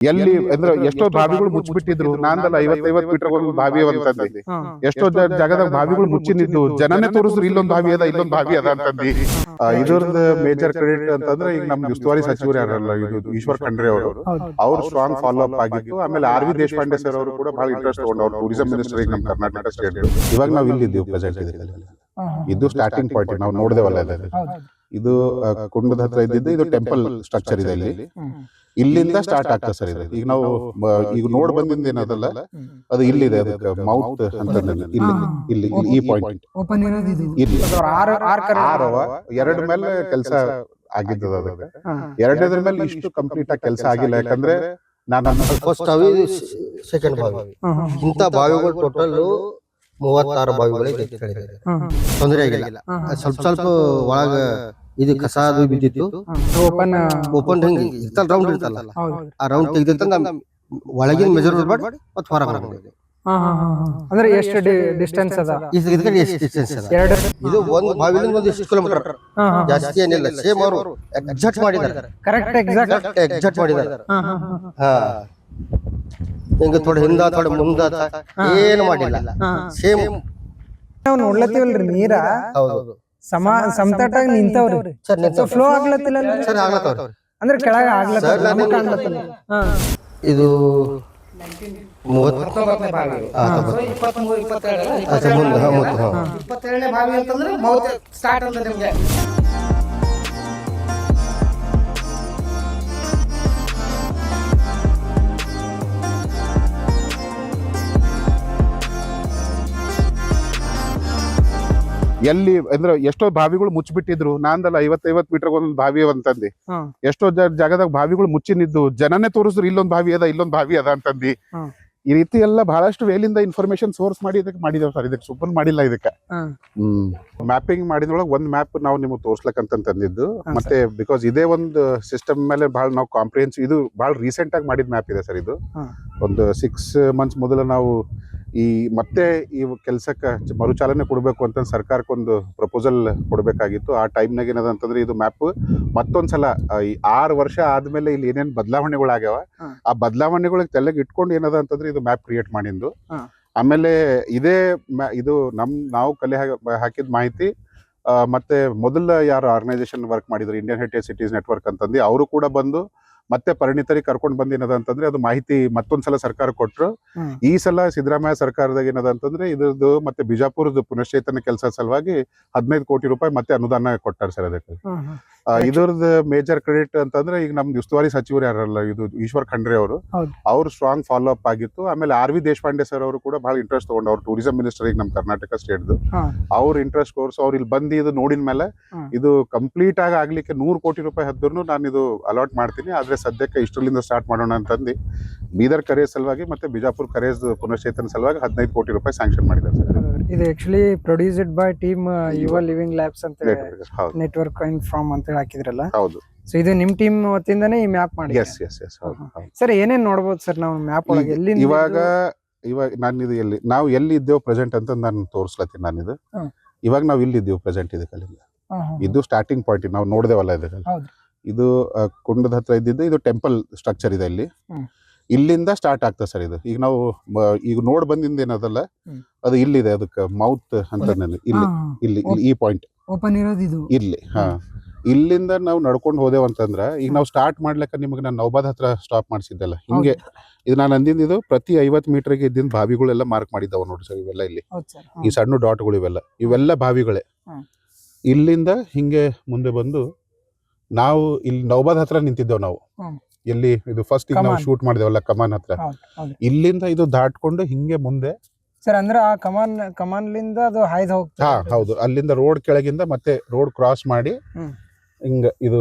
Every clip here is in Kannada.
ಎಲ್ಲಿ ಅಂದ್ರೆ ಎಷ್ಟೋ ಬಾವಿಗಳು ಮುಚ್ಚಿಬಿಟ್ಟಿದ್ರು ನಾನಲ್ಲ ಐವತ್ತೈವತ್ ಮೀಟರ್ ಒಂದು ಬಾವಿ ಅಂತಂದಿ ಎಷ್ಟೋ ಜಾಗದಾಗ ಬಾವಿಗಳು ಮುಚ್ಚಿನಿದ್ದು ಜನನೇ ತೋರಿಸ್ರು ಇಲ್ಲೊಂದು ಬಾವಿ ಅದ ಇಲ್ಲೊಂದು ಬಾವಿ ಅದ ಅಂತಂದಿ. ಇದ್ರದ ಮೇಜರ್ ಕ್ರೆಡಿಟ್ ಅಂತಂದ್ರೆ ಈಗ ನಮ್ ಉಸ್ತುವಾರಿ ಸಚಿವರು ಯಾರಲ್ಲ ಇದು ಈಶ್ವರ್ ಖಂಡ್ರೆ ಅವರು. ಅವ್ರು. ಸ್ಟ್ರಾಂಗ್ ಫಾಲೋ ಅಪ್ ಆಗಿತ್ತು ಆಮೇಲೆ ಆರ್ ವಿ ದೇಶಪಾಂಡೆ ಸರ್ ಅವರು ಕೂಡ ಬಹಳ ಇಂಟ್ರೆಸ್ಟ್ ತಗೊಂಡು ಅವ್ರು ಟೂರಿಸಂ ಮಿನಿಸ್ಟರ್ ಈಗ ನಮ್ ಕರ್ನಾಟಕ ಸ್ಟೇಟ್ ಇವಾಗ ನಾವ್ ಇಲ್ಲಿದ್ದೀವಿ ಪ್ರೆಸೆಂಟ್ ಇದು ಸ್ಟಾರ್ಟಿಂಗ್ ಪಾಯಿಂಟ್ ನಾವು ನೋಡ್ದೇವಲ್ಲ ಇದು. ಇದು ಕುಂಡದ ಹತ್ರ ಇದ್ದಿದ್ದು ಇದು ಟೆಂಪಲ್ ಸ್ಟ್ರಕ್ಚರ್ ಇದೆ ಇಲ್ಲಿ ಇಲ್ಲಿಂದ ಸ್ಟಾರ್ಟ್ ಆಗ್ತದೆ ಸರ್ ಇದು. ಈಗ ನಾವು ಈಗ ನೋಡ್ ಬಂದಿಂದ ಏನದಲ್ಲ ಅದು ಇಲ್ಲಿದೆ ಅದಕ್ಕೆ ಮೌತ್ ಅಂತ ಇಲ್ಲಿ ಇಲ್ಲಿ ಇಲ್ಲಿ ಈ ಪಾಯಿಂಟ್ ಇಲ್ಲಿ. ಆರು ಆರ್ ಕರೆ ಆರವ ಎರಡ್ ಮೇಲೆ ಕೆಲಸ ಆಗಿದ್ದದ ಅದಕ್ಕೆ. ಎರಡನೇದ್ರ ಮೇಲೆ ಇಷ್ಟು ಕಂಪ್ಲೀಟ್ ಆಗಿ ಕೆಲಸ ಆಗಿಲ್ಲ. ಯಾಕಂದ್ರೆ ನಾನು ಫಸ್ಟ್ ಬಾವಿ ಸೆಕೆಂಡ್ ಬಾವಿ. ಇಂಥ ಬಾವಿಗಳು ಟೋಟಲ್ ಮೂವತ್ತಾರು ಬಾವಿಗಳಿಗೆ ತೊಂದರೆ ಆಗಿಲ್ಲ. ಅದ್ ಸ್ವಲ್ಪ ಸ್ವಲ್ಪ ಒಳಗ ಇದು ಕಸ ಅದು ಬಿದ್ದಿತ್ತು ಓಪನ್ ಓಪನ್ ಹಿಂಗ್? ಇರ್ತಲ್ಲ ರೌಂಡ್ ಇರ್ತಲ್ಲ. ಹೌದು. ಆ ರೌಂಡ್ ತೆಗ್ದಿತ್ತ ಒಳಗಿನ ಮೆಜರ್ ಮಾಡಿ ಮತ್ತೆ ಹೊರ ಬಂದಿದೆ. ಹಾ, ಹಾ, ಹಾ, ಹಾ. ಅಂದ್ರೆ ಎಷ್ಟು ಡಿಸ್ಟೆನ್ಸ್ ಅದ? ಇದು ಇದಕ್ಕೆ ಎಷ್ಟು ಡಿಸ್ಟೆನ್ಸ್ ಅದ? ಎರಡು ಇದು ಒಂದು ಬಾವಿಲಿಂದ ಒಂದು ಇಷ್ಟು ಕಿಲೋಮೀಟರ್. ಜಾಸ್ತಿ ಏನಿಲ್ಲ. ಸೇಮ್ ಅವರು ಎಕ್ಸಾಕ್ಟ್ ಮಾಡಿದ್ದಾರೆ. ಕರೆಕ್ಟ್ ಎಕ್ಸಾಕ್ಟ್ ಎಕ್ಸಾಕ್ಟ್ ಮಾಡಿದ್ದಾರೆ. ಹಾ ಹಿಂಗ ಥೋಡ ಹಿಂದ ಥೋಡ ಮುಂದ ಏನು ಮಾಡಿಲ್ಲ. ಸೇಮ್ ನಾವು ನೋಡ್ಲತ್ತೀವಲ್ರಿ ನೀರ? ಹೌದು. ಸಮ ಸಮತಟ್ಟಾಗ ನಿಂತವ್ರಿ. ಸರ್ ಸೊ ಫ್ಲೋ ಆಗ್ಲತ್ತಿಲ್ಲ ಸರ್ ಆಗ್ಲತ್ತವ್ರಿ. ಅಂದ್ರೆ ಕೆಳಗ ಆಗ್ಲತ್ತಿಲ್ಲ Sir, ನಮಗ್ ಕಾಣ್ಲತ್ತಿಲ್ಲ ಹಾ. ಇದು ಮೂವತ್ತು ಆ, ಹತ್ತೊಂಬತ್ತು. ಅಚ್ಚಾ, ಮುಂದೆ ಹಾ, ಮೂವತ್ತು, ಹಾ. ಇಪ್ಪತ್ತೆರಡನೇ ಬಾವಿ ಅಂತಂದ್ರೆ ಮೌತ್ ಸ್ಟಾರ್ಟ್ ಅಂತ ನಿಮ್ಗೆ. ಎಲ್ಲಿ ಅಂದ್ರೆ ಎಷ್ಟೋ ಬಾವಿಗಳು ಮುಚ್ಚಿಬಿಟ್ಟಿದ್ರು. ನಾಂದಲ್ಲ ಐವತ್ತೈವತ್ ಮೀಟರ್ ಒಂದ್ ಬಾವಿ ಅಂತಂದಿ ಎಷ್ಟೋ ಜಾಗದಾಗ ಬಾವಿಗಳು ಮುಚ್ಚಿನಿದ್ದು. ಜನನೇ ತೋರಿಸಿದ್ರು ಇಲ್ಲೊಂದ್ ಬಾವಿ ಅದ ಇಲ್ಲೊಂದ್ ಬಾವಿ ಅದ ಅಂತಂದಿ. ಈ ರೀತಿ ಎಲ್ಲ ಬಹಳಷ್ಟು ವೇಲಿಂದ ಇನ್ಫಾರ್ಮೇಶನ್ ಸೋರ್ಸ್ ಮಾಡಿ ಇದಕ್ಕೆ ಮಾಡಿದೇವ್ ಸರ್. ಇದಕ್ಕೆ ಸುಮ್ಮನೆ ಮಾಡಿಲ್ಲ ಇದಕ್ಕೆ. ಹ್ಮ್. ಮ್ಯಾಪಿಂಗ್ ಮಾಡಿದ್ರೊಳಗೆ ಒಂದ್ ಮ್ಯಾಪ್ ನಾವು ನಿಮಗೆ ತೋರ್ಸ್ಲಕ್ಕಂತ ತಂದಿದ್ದು ಹಾ, ಮತ್ತೆ ಬಿಕಾಸ್ ಇದೇ ಒಂದು ಸಿಸ್ಟಮ್ ಮೇಲೆ ಬಹಳ ನಾವು ಕಾಂಪ್ರಿಹೆನ್ಸ್ ಇದು ಬಹಳ ರೀಸೆಂಟ್ ಆಗಿ ಮಾಡಿದ ಮ್ಯಾಪ್ ಇದೆ ಸರ್ ಇದು. ಒಂದು ಸಿಕ್ಸ್ ಮಂತ್ಸ್ ಮೊದಲು ನಾವು ಈ ಮತ್ತೆ ಈ ಕೆಲಸಕ್ಕೆ ಮರುಚಾಲನೆ ಕೊಡಬೇಕು ಅಂತ ಸರ್ಕಾರಕ್ಕೊಂದು ಪ್ರಪೋಸಲ್ ಕೊಡಬೇಕಾಗಿತ್ತು. ಆ ಟೈಮ್ನಾಗ ಏನದ ಅಂತಂದ್ರೆ ಇದು ಮ್ಯಾಪ್ ಮತ್ತೊಂದ್ಸಲ ಸಲ ಈ ಆರು ವರ್ಷ ಆದ್ಮೇಲೆ ಇಲ್ಲಿ ಏನೇನು ಬದಲಾವಣೆಗಳು ಆಗ್ಯಾವ ಆ ಬದಲಾವಣೆಗಳಿಗೆ ತೆಲೆಗೆ ಇಟ್ಕೊಂಡು ಏನದ ಅಂತಂದ್ರೆ ಇದು ಮ್ಯಾಪ್ ಕ್ರಿಯೇಟ್ ಮಾಡಿದ್ದು. ಆಮೇಲೆ ಇದೇ ಇದು ನಮ್ ನಾವು ಕಲೆ ಹಾಕ- ಹಾಕಿದ ಮಾಹಿತಿ ಮತ್ತೆ ಮೊದಲ ಯಾರು ಆರ್ಗನೈಸೇಷನ್ ವರ್ಕ್ ಮಾಡಿದ್ರು ಇಂಡಿಯನ್ ಹೆರಿಟೇಜ್ ಸಿಟೀಸ್ ನೆಟ್ವರ್ಕ್ ಅಂತಂದು ಅವರು ಕೂಡ ಬಂದು ಮತ್ತೆ ಪರಿಣಿತರಿಗೆ ಕರ್ಕೊಂಡು ಬಂದ ಏನದ ಅಂತಂದ್ರೆ ಅದು ಮಾಹಿತಿ ಮತ್ತೊಂದ್ಸಲ ಸರ್ಕಾರ ಕೊಟ್ಟರು ಈ ಸಲ ಸಿದ್ದರಾಮಯ್ಯ ಸರ್ಕಾರದಾಗ ಏನದ ಅಂತಂದ್ರೆ ಇದ್ರದ್ದು ಮತ್ತೆ ಬಿಜಾಪುರದ ಪುನಶ್ಚೇತನ ಕೆಲಸ ಸಲುವಾಗಿ ಹದಿನೈದು ಕೋಟಿ ರೂಪಾಯಿ ಮತ್ತೆ ಅನುದಾನ ಕೊಟ್ಟಾರ ಸರ್ ಅದಕ್ಕೆ. ಇದ್ರದ್ದು ಮೇಜರ್ ಕ್ರೆಡಿಟ್ ಅಂತಂದ್ರೆ ಈಗ ನಮ್ದು ಉಸ್ತುವಾರಿ ಸಚಿವರು ಯಾರಲ್ಲ ಇದು ಈಶ್ವರ್ ಖಂಡ್ರೆ ಅವರು. ಅವ್ರ ಸ್ಟ್ರಾಂಗ್ ಫಾಲೋ ಅಪ್ ಆಗಿತ್ತು. ಆಮೇಲೆ ಆರ್ ವಿ ದೇಶಪಾಂಡೆ ಸರ್ ಅವರು ಕೂಡ ಬಹಳ ಇಂಟ್ರೆಸ್ಟ್ ತಗೊಂಡು ಅವ್ರು ಟೂರಿಸಂ ಮಿನಿಸ್ಟರ್ ಈಗ ನಮ್ಮ ಕರ್ನಾಟಕ ಸ್ಟೇಟ್ದು. ಅವ್ರ ಇಂಟ್ರೆಸ್ಟ್ ಕೋರ್ಸ್ ಅವ್ರು ಇಲ್ಲಿ ಬಂದು ಇದು ನೋಡಿದ ಮೇಲೆ ಇದು ಕಂಪ್ಲೀಟ್ ಆಗಿ ಆಗ್ಲಿಕ್ಕೆ ನೂರು ಕೋಟಿ ರೂಪಾಯಿ ಹದ್ರು ನಾನು ಇದು ಅಲಾಟ್ ಮಾಡ್ತೀನಿ. ಆದ್ರೆ ಸದ್ಯಕ್ಕೆ ಇಷ್ಟರಲ್ಲಿಂದ ಸ್ಟಾರ್ಟ್ ಮಾಡೋಣ ಅಂತಂದು ಬೀದರ್ ಕರೇಜ್ ಸಲುವಾಗಿ ಮತ್ತೆ ಬಿಜಾಪುರ್ ಕರೇಜ್ ಪುನಶ್ಚೇತನ ಸಲುವಾಗಿ ಹದಿನೈದು ಕೋಟಿ ರೂಪಾಯಿ ಸ್ಯಾಂಕ್ಷನ್ ಮಾಡಿದ್ದಾರೆ ಸರ್ ಇದು actually produced by team Yuva living labs ಅಂತ ಹೌದು. ನೆಟ್ವರ್ಕ್ ಫ್ರಾಮ್ ಅಂತ ಹೇಳಿ ಹಾಕಿದ್ರಲ್ಲ? ಹೌದು. ಸೊ ಇದು ನಿಮ್ ಟೀಮ್ ವತಿಯಿಂದಾನೇ ಈ ಮ್ಯಾಪ್ ಮಾಡಿ ಎಸ್ ಎಸ್ ಎಸ್ ಹೌದು ಹೌದು. ಸರ್ ಏನೇನ್ ನೋಡ್ಬೋದು ಸರ್ ನಾವು ಮ್ಯಾಪ್ ಒಳಗೆ? ಎಲ್ಲಿ ಇವಾಗ ಇವಾಗ ನಾನು ಇದು ಎಲ್ಲಿ ನಾವು ಎಲ್ಲಿ ಇದ್ದೇವೆ ಪ್ರೆಸೆಂಟ್ ಅಂತ ನಾನು ತೋರಿಸ್ಲತ್ತೀನಿ ನಾನು ಇದು. ಹ್ಮ್. ಇವಾಗ ನಾವು ಇಲ್ಲಿ ಇದ್ದೇವೆ ಪ್ರೆಸೆಂಟ್ ಇದಕ್ಕಲ್ಲಿಂದ ಇದು ಸ್ಟಾರ್ಟಿಂಗ್ ಪಾಯಿಂಟ್ ನಾವು ನೋಡಿದೆವಲ್ಲ ಇದಕ್ಕೆ ಹೌದು. ಇದು ಆ, ಕುಂಡದ ಹತ್ರ ಇದ್ದಿದ್ದು ಇದು ಟೆಂಪಲ್ ಸ್ಟ್ರಕ್ಚರ್ ಇದೆ ಇಲ್ಲಿ. ಹ್ಮ್. ಇಲ್ಲಿಂದ ಸ್ಟಾರ್ಟ್ ಆಗ್ತದೆ ಸರ್ ಇದು. ಈಗ ನಾವು ಮ- ಈಗ ನೋಡ್ ಬಂದಿಂದ ಏನದಲ್ಲ ಹ್ಮ್. ಅದು ಇಲ್ಲಿದೆ ಅದಕ್ಕೆ ಮೌತ್ ಅಂತ ನಾನು ಇಲ್ಲಿ ಇಲ್ಲಿ ಇಲ್ಲಿ ಈ ಪಾಯಿಂಟ್ ಓಪನ್ ಇರೋದು ಇದು. ಇಲ್ಲಿ ಹಾ. ಇಲ್ಲಿಂದ ನಾವು ನಡ್ಕೊಂಡು ಹೋದೆವು ಅಂತಂದ್ರ ಈಗ ನಾವು ಸ್ಟಾರ್ಟ್ ಮಾಡ್ಲಿಕ್ಕೆ ನಿಮಗೆ ನಾನು ನೌಬಾದ್ ಹತ್ರ ಸ್ಟಾಪ್ ಮಾಡಿಸಿದ್ದಲ್ಲ. ಹಿಂಗೆ ಇದು ನಾನು ಅಂದಿದ್ದು ಇದು ಪ್ರತಿ ಐವತ್ತು ಮೀಟರ್ಗೆ ಇದ್ದಿನ ಬಾವಿಗಳೆಲ್ಲ ಮಾರ್ಕ್ ಮಾಡಿದ್ದಾವೆ ನೋಡಿ ಸರ್ ಇವೆಲ್ಲ ಇಲ್ಲಿ. ಹೌದು ಸರ್ ಈ ಸಣ್ಣ ಡಾಟ್ಗಳು ಇವೆಲ್ಲ. ಇವೆಲ್ಲ ಬಾವಿಗಳೇ. ಹ್ಮ್. ಇಲ್ಲಿಂದ ಹಿಂಗೆ ಮುಂದೆ ಬಂದು ನಾವು ಇಲ್ಲಿ ನೌಬಾದ್ ಹತ್ರ ನಿಂತಿದ್ದೇವೆ ನಾವು. ಹ್ಮ್. ಎಲ್ಲಿ ಇದು ಫಸ್ಟ್ ಈಗ ನಾವು ಕಮಾನ್. ಶೂಟ್ ಮಾಡಿದೇವಲ್ಲ ಕಮಾನ್ ಹತ್ರ ಹೌದು ಹೌದು ಇಲ್ಲಿಂದ ಇದು ದಾಟ್ಕೊಂಡು ಹಿಂಗೆ ಮುಂದೆ ಸರ್ ಅಂದ್ರೆ ಆ ಕಮಾನ್ ಕಮಾನ್ಲಿಂದ ಅದು ಹಾಯ್ದು ಹಾ ಹೋಗ್ತದೆ ಹೌದು ಅಲ್ಲಿಂದ ರೋಡ್ ಕೆಳಗಿಂದ ಮತ್ತೆ ರೋಡ್ ಕ್ರಾಸ್ ಮಾಡಿ ಹ್ಮ್. ಹಿಂಗ ಇದು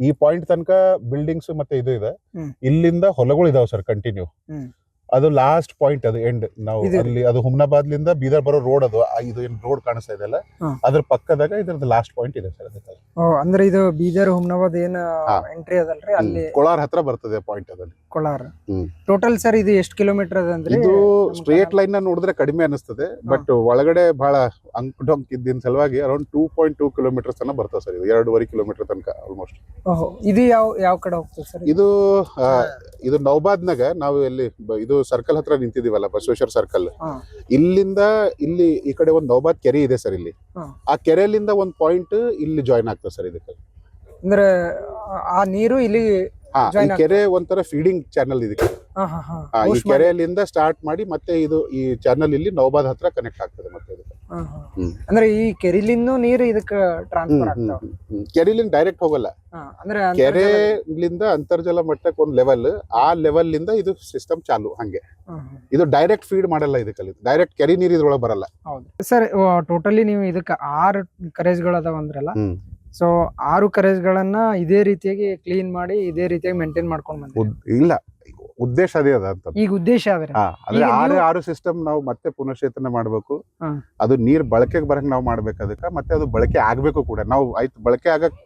ಈ ಪಾಯಿಂಟ್ ತನಕ ಬಿಲ್ಡಿಂಗ್ಸ್ ಮತ್ತೆ ಇದು ಇದೆ ಹ್ಮ್. ಇಲ್ಲಿಂದ ಹೊಲಗಳು ಇದಾವ ಸರ್ ಕಂಟಿನ್ಯೂ ಹ್ಮ್. ಅದು ಲಾಸ್ಟ್ ಪಾಯಿಂಟ್ ಅದು ಎಂಡ್ ನಾವು ಅಲ್ಲಿ ಅದು ಹುಮ್ನಾಬಾದ್ಲಿಂದ ಬೀದರ್ ಬರೋ ರೋಡ್ ಅದು ಆ ಇದು ಏನ್ ರೋಡ್ ಕಾಣಿಸ್ತಾ ಇದೆ ಅಲ್ಲ? ಅದ್ರ ಪಕ್ಕದಾಗ ಇದ್ರದ್ದು ಲಾಸ್ಟ್ ಪಾಯಿಂಟ್ ಇದೆ ಸರ್ ಅದಕ್ಕೆ. ಓ ಅಂದ್ರೆ ಇದು ಬೀದರ್ ಹುಮ್ನಾಬಾದ್ ಏನು ಎಂಟ್ರಿ ಅದಲ್ರಿ? ಅಲ್ಲಿ ಕೋಲಾರ ಹತ್ರ ಬರ್ತದೆ ಪಾಯಿಂಟ್ ಅದಲ್ಲಿ ಕೊಳಾರ. ಟೋಟಲ್ ಸರ್ ಇದು ಎಷ್ಟು ಕಿಲೋಮೀಟರ್ ಅದ ಅಂದ್ರೆ ಇದು ಸ್ಟ್ರೇಟ್ ಲೈನ್ ನೋಡಿದ್ರೆ ಕಡಿಮೆ ಅನಿಸ್ತದೆ ಬಟ್ ಒಳಗಡೆ ಬಹಳ ಅಂಕ್ ಡೊಂಕ್ ಇದ್ದಿನ ಸಲುವಾಗಿ around two point two kilometre ತನಕ ಬರ್ತದೆ ಸರ್ ಇದು ಎರಡೂವರೆ ಕಿಲೋಮೀಟರ್ ತನಕ ಆಲ್ಮೋಸ್ಟ್ ಇದು ಯಾವ ಯಾವ ಕಡೆ ಹೋಗ್ತದೆ ಸರ್ ಇದು? ಇದು ನೌಬಾದ್ನಾಗ ನಾವು ಇಲ್ಲಿ ಇದು ಸರ್ಕಲ್ ಹತ್ರ ನಿಂತಿದೀವಲ್ಲ ಬಸವೇಶ್ವರ ಸರ್ಕಲ್ ಇಲ್ಲಿಂದ ಇಲ್ಲಿ ಈ ಕಡೆ ಒಂದು ನೌಬಾದ್ ಕೆರೆ ಇದೆ ಸರ್ ಇಲ್ಲಿ. ಆ ಕೆರೆಯಲ್ಲಿಂದ ಒಂದ್ ಪಾಯಿಂಟ್ ಇಲ್ಲಿ ಜಾಯಿನ್ ಆಗ್ತದೆ ಸರ್ ಇದಕ್ಕೆ. ಅಂದ್ರೆ ಆ ನೀರು ಇಲ್ಲಿ ಹಾ ಈ ಕೆರೆ ಒಂಥರ ಫೀಡಿಂಗ್ ಚಾನಲ್ ಇದಕ್ಕೆ. ಹಾ ಈ ಕೆರೆಯಲ್ಲಿಂದ ಸ್ಟಾರ್ಟ್ ಮಾಡಿ ಮತ್ತೆ ಇದು ಈ ಚಾನಲ್ ಇಲ್ಲಿ ನೌಬಾದ್ ಹತ್ರ ಕನೆಕ್ಟ್ ಆಗ್ತದೆ ಮತ್ತೆ ಇದಕ್ಕೆ. ಹ್ಮ್. ಅಂದ್ರೆ ಈ ಕೆರಿಲಿಂದ ನೀರು ಇದಕ್ಕ ಟ್ರಾನ್ಸ್ಫರ್ ಆಗ್ತಾವ ಕೆರೆಲಿಂದ ಡೈರೆಕ್ಟ್ ಹೋಗಲ್ಲ. ಹಾ, ಅಂದ್ರೆ ಅಂತರ್ಜಲ- ಕೆರೆಲಿಂದ ಅಂತರ್ಜಲ ಮಟ್ಟಕ್ಕೆ ಒಂದ್ ಲೆವೆಲ್ ಆ ಲೆವೆಲ್ ಇಂದ ಇದು ಸಿಸ್ಟಮ್ ಚಾಲು ಹಂಗೆ. ಇದು ಡೈರೆಕ್ಟ್ ಫೀಡ್ ಮಾಡಲ್ಲ ಇದಕ್ಕೆ ಡೈರೆಕ್ಟ್ ಕೆರೆ ನೀರು ಇದ್ರೊಳಗೆ ಬರಲ್ಲ. ಹೌದು. ಸರ್ ಟೋಟಲಿ ನೀವು ಇದಕ್ಕೆ ಆರು ಕರೇಜ್ಗಳು ಅದಾವ ಅಂದ್ರಲ್ಲ? ಹ್ಮ್. ಸೊ ಆರು ಕರೇಜ್ಗಳನ್ನ ಇದೇ ರೀತಿಯಾಗಿ ಕ್ಲೀನ್ ಮಾಡಿ ಇದೇ ರೀತಿಯಾಗಿ ಮೇಂಟೈನ್ ಮಾಡ್ಕೊಂಡು ಉದ್- ಇಲ್ಲ ಉದ್ದೇಶ ಅದೇ ಅದ ಅಂತ ಈಗ ಉದ್ದೇಶ ಆದ್ರೆ. ಹಾ ಅಂದ್ರೆ ಈಗ ಆರು ನೀವು- ಆರು ಸಿಸ್ಟಮ್ ನಾವು ಮತ್ತೆ ಪುನಶ್ಚೇತನ ಮಾಡ್ಬೇಕು. ಅದು ನೀರ್ ಬಳಕೆಗೆ ಬರಂಗ್ ನಾವು ಮಾಡ್ಬೇಕು ಅದಕ್ಕೆ ಮತ್ತೆ ಅದು ಬಳಕೆ ಆಗ್ಬೇಕು ಕೂಡ. ನಾವು ಆಯ್ತು ಬಳಕೆ ಆಗಕ್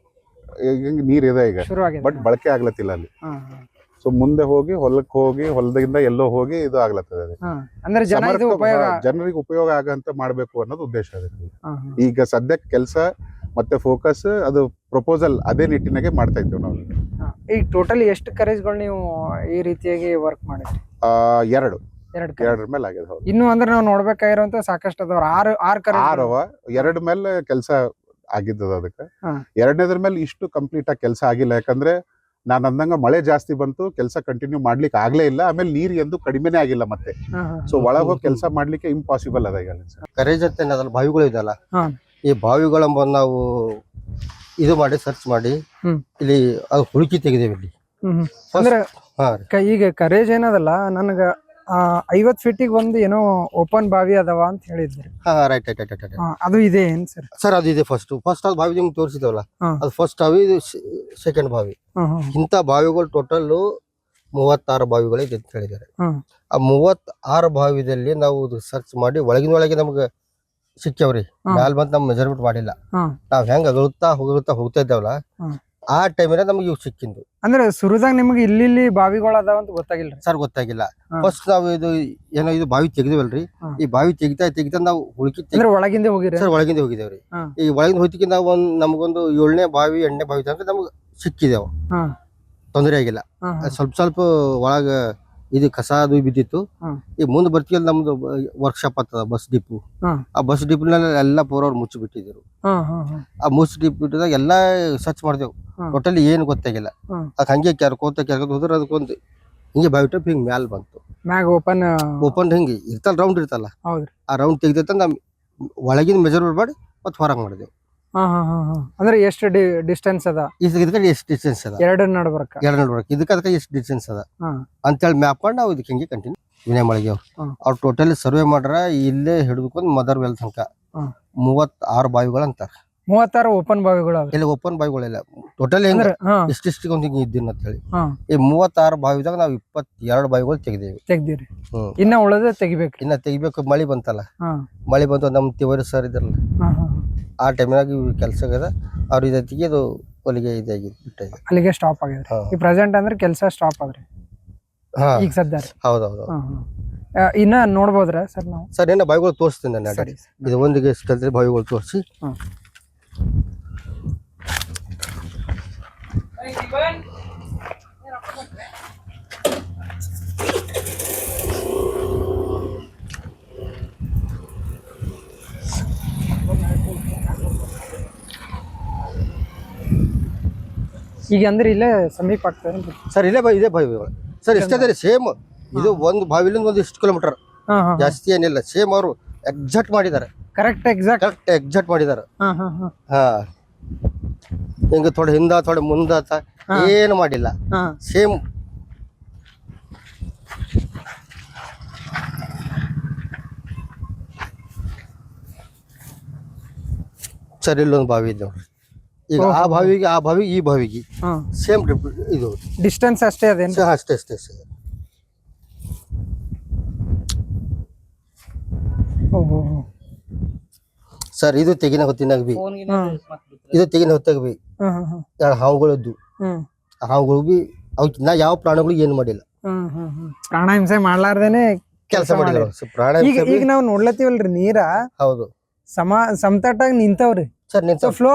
ಈಗ ನೀರ್ ಇದೆ ಈಗ. ಶುರು ಆಗಿದೆ. ಬಟ್ ಬಳಕೆ ಆಗ್ಲತ್ತಿಲ್ಲ ಅಲ್ಲಿ. ಹಾ, ಹಾ, ಸೊ ಮುಂದೆ ಹೋಗಿ ಹೊಲಕ್ಕೆ ಹೋಗಿ ಹೊಲದಿಂದ ಎಲ್ಲೋ ಹೋಗಿ ಇದು ಆಗ್ಲತ್ತದ ಅದು. ಹಾ. ಅಂದ್ರೆ ಜನ ಇದು ಸಮರ್ಥ- ಉಪಯೋಗ ಹಾ, ಜನರಿಗೆ ಉಪಯೋಗ ಆಗಂತ ಮಾಡ್ಬೇಕು ಅನ್ನೋದು ಉದ್ದೇಶ ಅದಕ್ಕೆ ಹಾ, ಹಾ. ಈಗ ಸದ್ಯಕ್ಕೆ ಕೆಲಸ ಮತ್ತೆ ಫೋಕಸ್ ಅದು ಪ್ರಪೋಸಲ್ ಅದೇ ನಿಟ್ಟಿನಾಗೆ ಮಾಡ್ತಾ ಇದ್ದೇವೆ ನಾವು. ಈಗ ಟೋಟಲ್ ಎಷ್ಟು ಕರೇಜ್ಗಳು ನೀವು ಈ ರೀತಿಯಾಗಿ ವರ್ಕ್ ಮಾಡಿದ್ರಿ? ಆ, ಎರಡು. ಎರಡು ಎರಡರ ಮೇಲೆ ಆಗಿದೆ ಹೌದು. ಇನ್ನು ಅಂದ್ರೆ ನಾವು ನೋಡ್ಬೇಕಾಗಿರುವಂತ ಸಾಕಷ್ಟು ಅದಾವ್ರ ಆರು ಆರು ಕರೇಜ್ ಆರವ ಎರಡ್ ಮೇಲೆ ಕೆಲಸ ಆಗಿದ್ದದ ಅದಕ್ಕೆ. ಹಾ. ಎರಡನೇದ್ರ ಮೇಲೆ ಇಷ್ಟು ಕಂಪ್ಲೀಟ್ ಆಗಿ ಕೆಲಸ ಆಗಿಲ್ಲ. ಯಾಕಂದ್ರೆ ನಾನು ಅಂದಂಗ ಮಳೆ ಜಾಸ್ತಿ ಬಂತು ಕೆಲಸ ಕಂಟಿನ್ಯೂ ಮಾಡ್ಲಿಕ್ಕೆ ಆಗ್ಲೇ ಇಲ್ಲ. ಆಮೇಲೆ ನೀರ್ ಎಂದು ಕಡಿಮೆನೇ ಆಗಿಲ್ಲ ಮತ್ತೆ. ಸೊ ಒಳಗೆ ಹೋಗಿ ಕೆಲಸ ಮಾಡ್ಲಿಕ್ಕೆ ಇಂಪಾಸಿಬಲ್ ಅದ ಈಗ ಕರೆ ಜೊತೆ ಅದ್ರಲ್ಲಿ ಬಾವಿಗಳು ಇದೆಯಲ್ಲ? ಹಾ. ಈ ಬಾವಿಗಳ ನಾವು ಇದು ಮಾಡಿ ಸರ್ಚ್ ಮಾಡಿ ಹ್ಮ್. ಇಲ್ಲಿ ಅದು ಹುಡುಕಿ ತೆಗೆದೇವೆ ಇಲ್ಲಿ. ಅಂದ್ರೆ ಹಾ ರೀ. ಕ- ಈಗ ಕರೇಜ್ ಏನದಲ್ಲ ನನಗ ಆ, ಐವತ್ ಫೀಟಿಗೆ ಒಂದು ಏನೋ ಓಪನ್ ಬಾವಿ ಅದಾವ ಅಂತ ಹೇಳಿದ್ರಿ. ಹಾ ರೈಟ್ ರೈಟ್ ರೈಟ್ ರೈಟ್ ಹಾ, ಅದು ಇದೆ ಏನ್ ಸರ್ ಸರ್ ಅದು ಇದೆ ಫಸ್ಟ್ ಫಸ್ಟ್ ಅದು ಬಾವಿ ನಿಮ್ಗೆ ತೋರಿಸಿದವಲ್ಲ ಹಾ. ಅದು ಫಸ್ಟ್ ಬಾವಿ ಇದು ಸೆಕೆಂಡ್ ಬಾವಿ. ಇಂಥ ಬಾವಿಗಳು ಟೋಟಲ್ ಮೂವತ್ತಾರು ಬಾವಿಗಳಿದೆ ಅಂತ ಹೇಳಿದ್ದಾರೆ. ಹ್ಮ್. ಆ ಮೂವತ್ತಾರು ಬಾವಿದಲ್ಲಿ ನಾವು ಸರ್ಚ್ ಮಾಡಿ ಒಳಗಿನ ಒಳಗೆ ನಮ್ಗೆ ಸಿಕ್ಕ್ಯಾವ್ರಿ ಹ್ಮ್. ಮ್ಯಾಲ್ ಬಂದ್ ನಮ್ ಮೆಜರ್ಮೆಂಟ್ ಮಾಡಿಲ್ಲ. ನಾವ್ ಹೆಂಗ್ ಅಗಳುತ್ತಾ ಹೋಗುತ್ತಾ ಹೋಗ್ತಾ ಇದ್ದಾವಲ್ಲ. ಆ ಟೈಮಿನ ನಮ್ಗೆ ಇವ್ ಸಿಕ್ಕಿಂದು ಅಂದ್ರೆ ಸುರುದಾಗ ನಿಮ್ಗೆ ಇಲ್ಲಿ ಇಲ್ಲಿ ಬಾವಿಗಳು ಅದಾವ ಅಂತ ಗೊತ್ತಾಗಿಲ್ಲ ಸರ್ ಗೊತ್ತಾಗಿಲ್ಲ. ಫಸ್ಟ್ ನಾವು ಇದು ಏನೋ ಇದು ಬಾವಿ ತೆಗ್ದಿವಲ್ರಿ. ಈ ಬಾವಿ ತೆಗಿತಾ ತೆಗಿತಾ ನಾವು ಹುಡುಕಿ ಅಂದ್ರೆ ಒಳಗಿಂದ ಹೋಗಿರಿ? ಸರ್ ಒಳಗಿಂದ ಹೋಗಿದೇವ್ರಿ ಈ ಒಳಗಿಂದ ಹೋಯ್ತಿಗೆ ನಾವು ಒಂದ್ ನಮಗೊಂದು ಏಳನೇ ಬಾವಿ ಎಣ್ಣೆ ಬಾವಿ ತನಕ ನಮ್ಗೆ ಸಿಕ್ಕಿದೇವು. ತೊಂದರೆ ಆಗಿಲ್ಲ. ಸ್ವಲ್ಪ ಸ್ವಲ್ಪ ಒಳಗ ಇದು ಕಸ ಅದು ಬಿದ್ದಿತ್ತು. ಹ್ಮ್. ಈ ಮುಂದೆ ಬರ್ತೀವಿ ನಮ್ದು ವರ್ಕ್ಶಾಪ್ ಆಗ್ತದ ಬಸ್ ಡಿಪು ಆ ಬಸ್ ಡಿಪ್ನಲ್ಲಿ ಎಲ್ಲ ಪೂರ ಅವ್ರು ಮುಚ್ಚಿ ಬಿಟ್ಟಿದ್ರು. ಆ ಮುಚ್ಚಿ ಡಿಪ್ ಬಿಟ್ಟಿದಾಗ ಎಲ್ಲಾ ಸರ್ಚ್ ಮಾಡ್ದೇವು. ಟೋಟಲಿ ಏನು ಗೊತ್ತಾಗಿಲ್ಲ. ಅದ್ ಹಂಗೆ ಕೆರ್ಕೋತ ಕೆರ್ಕೋತ ಹೋದ್ರೆ ಅದಕ್ಕೊಂದು ಹಿಂಗೆ ಬಾವಿ ಟೈಪ್ ಹಿಂಗೆ ಮ್ಯಾಲ್ ಬಂತು. ಮ್ಯಾಗ ಓಪನ್ ಓಪನ್ ಹಿಂಗೆ ಇರ್ತಲ್ಲ ರೌಂಡ್ ಇರ್ತಲ್ಲ. ಆ ರೌಂಡ್ ತೆಗ್ದಿತ್ತ ನಮ್ ಒಳಗಿನ ಮೆಜರ್ಮೆಂಟ್ ಮಾಡಿ ಮತ್ತೆ ಹೊರಗೆ ಮಾಡಿದೆವು. ಹಾ ಹಾ ಹಾ ಹಾ. ಅಂದ್ರೆ ಎಷ್ಟು ಡಿಸ್ಟೆನ್ಸ್ ಅದ? ಇದಕ್ಕೆ ಎಷ್ಟು ಡಿಸ್ಟೆನ್ಸ್ ಅದ? ಎರಡು ನಡ್ಬರ್ಕ. ಎರಡು ನಡ್ಬರ್ಕ. ಇದಕ್ಕೆ ಅದಕ್ಕೆ ಎಷ್ಟು ಡಿಸ್ಟೆನ್ಸ್ ಅದ? ಹಾ. ಅಂತೇಳಿ ಮ್ಯಾಪ್ ಮಾಡಿ ನಾವು ಇದಕ್ಕೆ ಹಿಂಗೆ ಕಂಟಿನ್ಯೂ ವಿನಯ ಮಳಿಗೆ ಅವ್ರು. ಟೋಟಲಿ ಸರ್ವೆ ಮಾಡ್ರ ಇಲ್ಲೇ ಹಿಡಿದುಕೊಂಡು ಮದರ್ ವೆಲ್ ತನಕ ಮೂವತ್ತಾರು ಬಾವಿಗಳು ಅಂತಾರ. ಮೂವತ್ತಾರು ಓಪನ್ ಬಾವಿಗಳು ಇಲ್ಲಿ ಓಪನ್ ಬಾವಿಗಳಿಲ್ಲ ಟೋಟಲ್ ಹೆಂಗ್ರೆ ಅಂದ್ರೆ ಹಾ. ಇಷ್ಟಿಷ್ಟು ಒಂದು ಹಿಂಗೆ ಇದ್ದೀನಿ ಅಂತ ಹೇಳಿ ಈ ಮೂವತ್ತಾರು ಬಾವಿದಾಗ ನಾವು ಇಪ್ಪತ್ತೆರಡು ಬಾವಿಗಳು ತೆಗ್ದೇವಿ. ತೆಗ್ದಿರಿ. ಇನ್ನ ಉಳದ ತೆಗಿಬೇಕು. ಇನ್ನ ತೆಗಿಬೇಕು ಮಳಿ ಬಂತಲ್ಲ. ಮಳಿ ಬಂತು ನಮ್ಮ ತಿವರಿ ಸರ್ ಇದ್ರಲ್ಲ. ಆ ಟೈಮ್ನಾಗ ಇವ್ರ ಕೆಲಸ ಆಗದ ಅವ್ರ ಇದ ಅದು ಹೊಲಿಗೆ ಇದಾಗಿ ಬಿಟ್ಟಿದೆ ಅಲ್ಲಿಗೆ ಸ್ಟಾಪ್ ಆಗಿದೆ ಹಾ. ಈ ಪ್ರೆಸೆಂಟ್ ಅಂದ್ರೆ ಕೆಲಸ ಸ್ಟಾಪ್ ಆದ್ರಿ. ಹಾ. ಈಗ ಸದ್ಯ ಹೌದು ಹೌದು ಹಾ, ಹಾ. ಆ, ಇನ್ನ ನೋಡ್ಬೋದ್ರ ಸರ್ ನಾವು? ಸರ್ ಏನೋ ಬಾವಿಗಳು ತೋರಿಸ್ತೀನಿ ನಾನು ಸರಿ ಇದು ಒಂದಿಗೆ ಸ್ಟೆಲ್ರಿ ಬಾವಿಗಳು ತೋರಿಸಿ. ಹ್ಮ್. ಈಗ ಅಂದ್ರೆ ಇಲ್ಲೇ ಸಮೀಪ ಆಗ್ತದೆ ಸರ್ ಇಲ್ಲೇ ಬಾವಿ ಇದೇ ಬಾವಿಗಳು ಸರ್ ಇಷ್ಟೇ ಅದೇ ಸೇಮ್ ಇದು ಒಂದು ಬಾವಿಲಿಂದ ಒಂದು ಇಷ್ಟು ಕಿಲೋಮೀಟರ್ ಹಾ ಹಾ ಜಾಸ್ತಿ ಏನಿಲ್ಲ. ಸೇಮ್ ಅವರು ಎಕ್ಸಾಕ್ಟ್ ಮಾಡಿದ್ದಾರೆ. ಕರೆಕ್ಟ್ ಎಕ್ಸಾಕ್ಟ್ ಕರೆಕ್ಟ್ ಎಕ್ಸಾಕ್ಟ್ ಮಾಡಿದ್ದಾರೆ. ಹಾ ಹಾ ಹಾ. ಹಾ. ಹಿಂಗ ಥೋಡೆ ಹಿಂದ ಥೋಡೆ ಮುಂದಾತ ಹಾ. ಏನು ಮಾಡಿಲ್ಲ. ಹಾ. ಸೇಮ್ ಸರ್ ಇಲ್ಲೊಂದು ಬಾವಿ ಇದೆ ನೋಡ್ರಿ. ಈಗ ಆ. ಬಾವಿಗೆ ಆ ಬಾವಿಗೆ ಈ ಬಾವಿಗೆ. ಹಾ. ಸೇಮ್ ಇದು. ಡಿಸ್ಟೆನ್ಸ್ ಅಷ್ಟೇ ಅದೇನು ಸ- ಅಷ್ಟೇ ಅಷ್ಟೇ ಸರ್ ಓಹೋ. ಸರ್ ಇದು ತೆಗಿನ ಹೊತ್ತಿನಾಗ ಬಿ ಇದು ತೆಗಿನ ಹೊತ್ತಾಗ ಬಿ ಹಾ ಹಾ ಹಾ. ಎರಡು ಹಾವುಗಳದ್ದು. ಆ ಹಾವುಗಳು ಬಿ ಅವಕ್ಕೆ ನಾ ಯಾವ ಪ್ರಾಣಿಗಳು ಏನು ಮಾಡಿಲ್ಲ. ಹ್ಮ್ ಹ್ಮ್ ಹ್ಮ್. ಪ್ರಾಣಾಹಿಂಸೆ ಮಾಡ್ಲಾರ್ದೇನೆ ಕೆಲಸ ಮಾಡಿದ್ರು ಸೊ ಪ್ರಾಣ ಈಗ ಈಗ ನಾವ್ ನೋಡ್ಲತ್ತೀವಲ್ರಿ ನೀರ ಹೌದು. ಸಮ ಸಮತಟ್ಟಾಗಿ ನಿಂತವ್ರಿ. ಸರ್ ನಿಂತ ಫ್ಲೋ ಫ್ಲೋ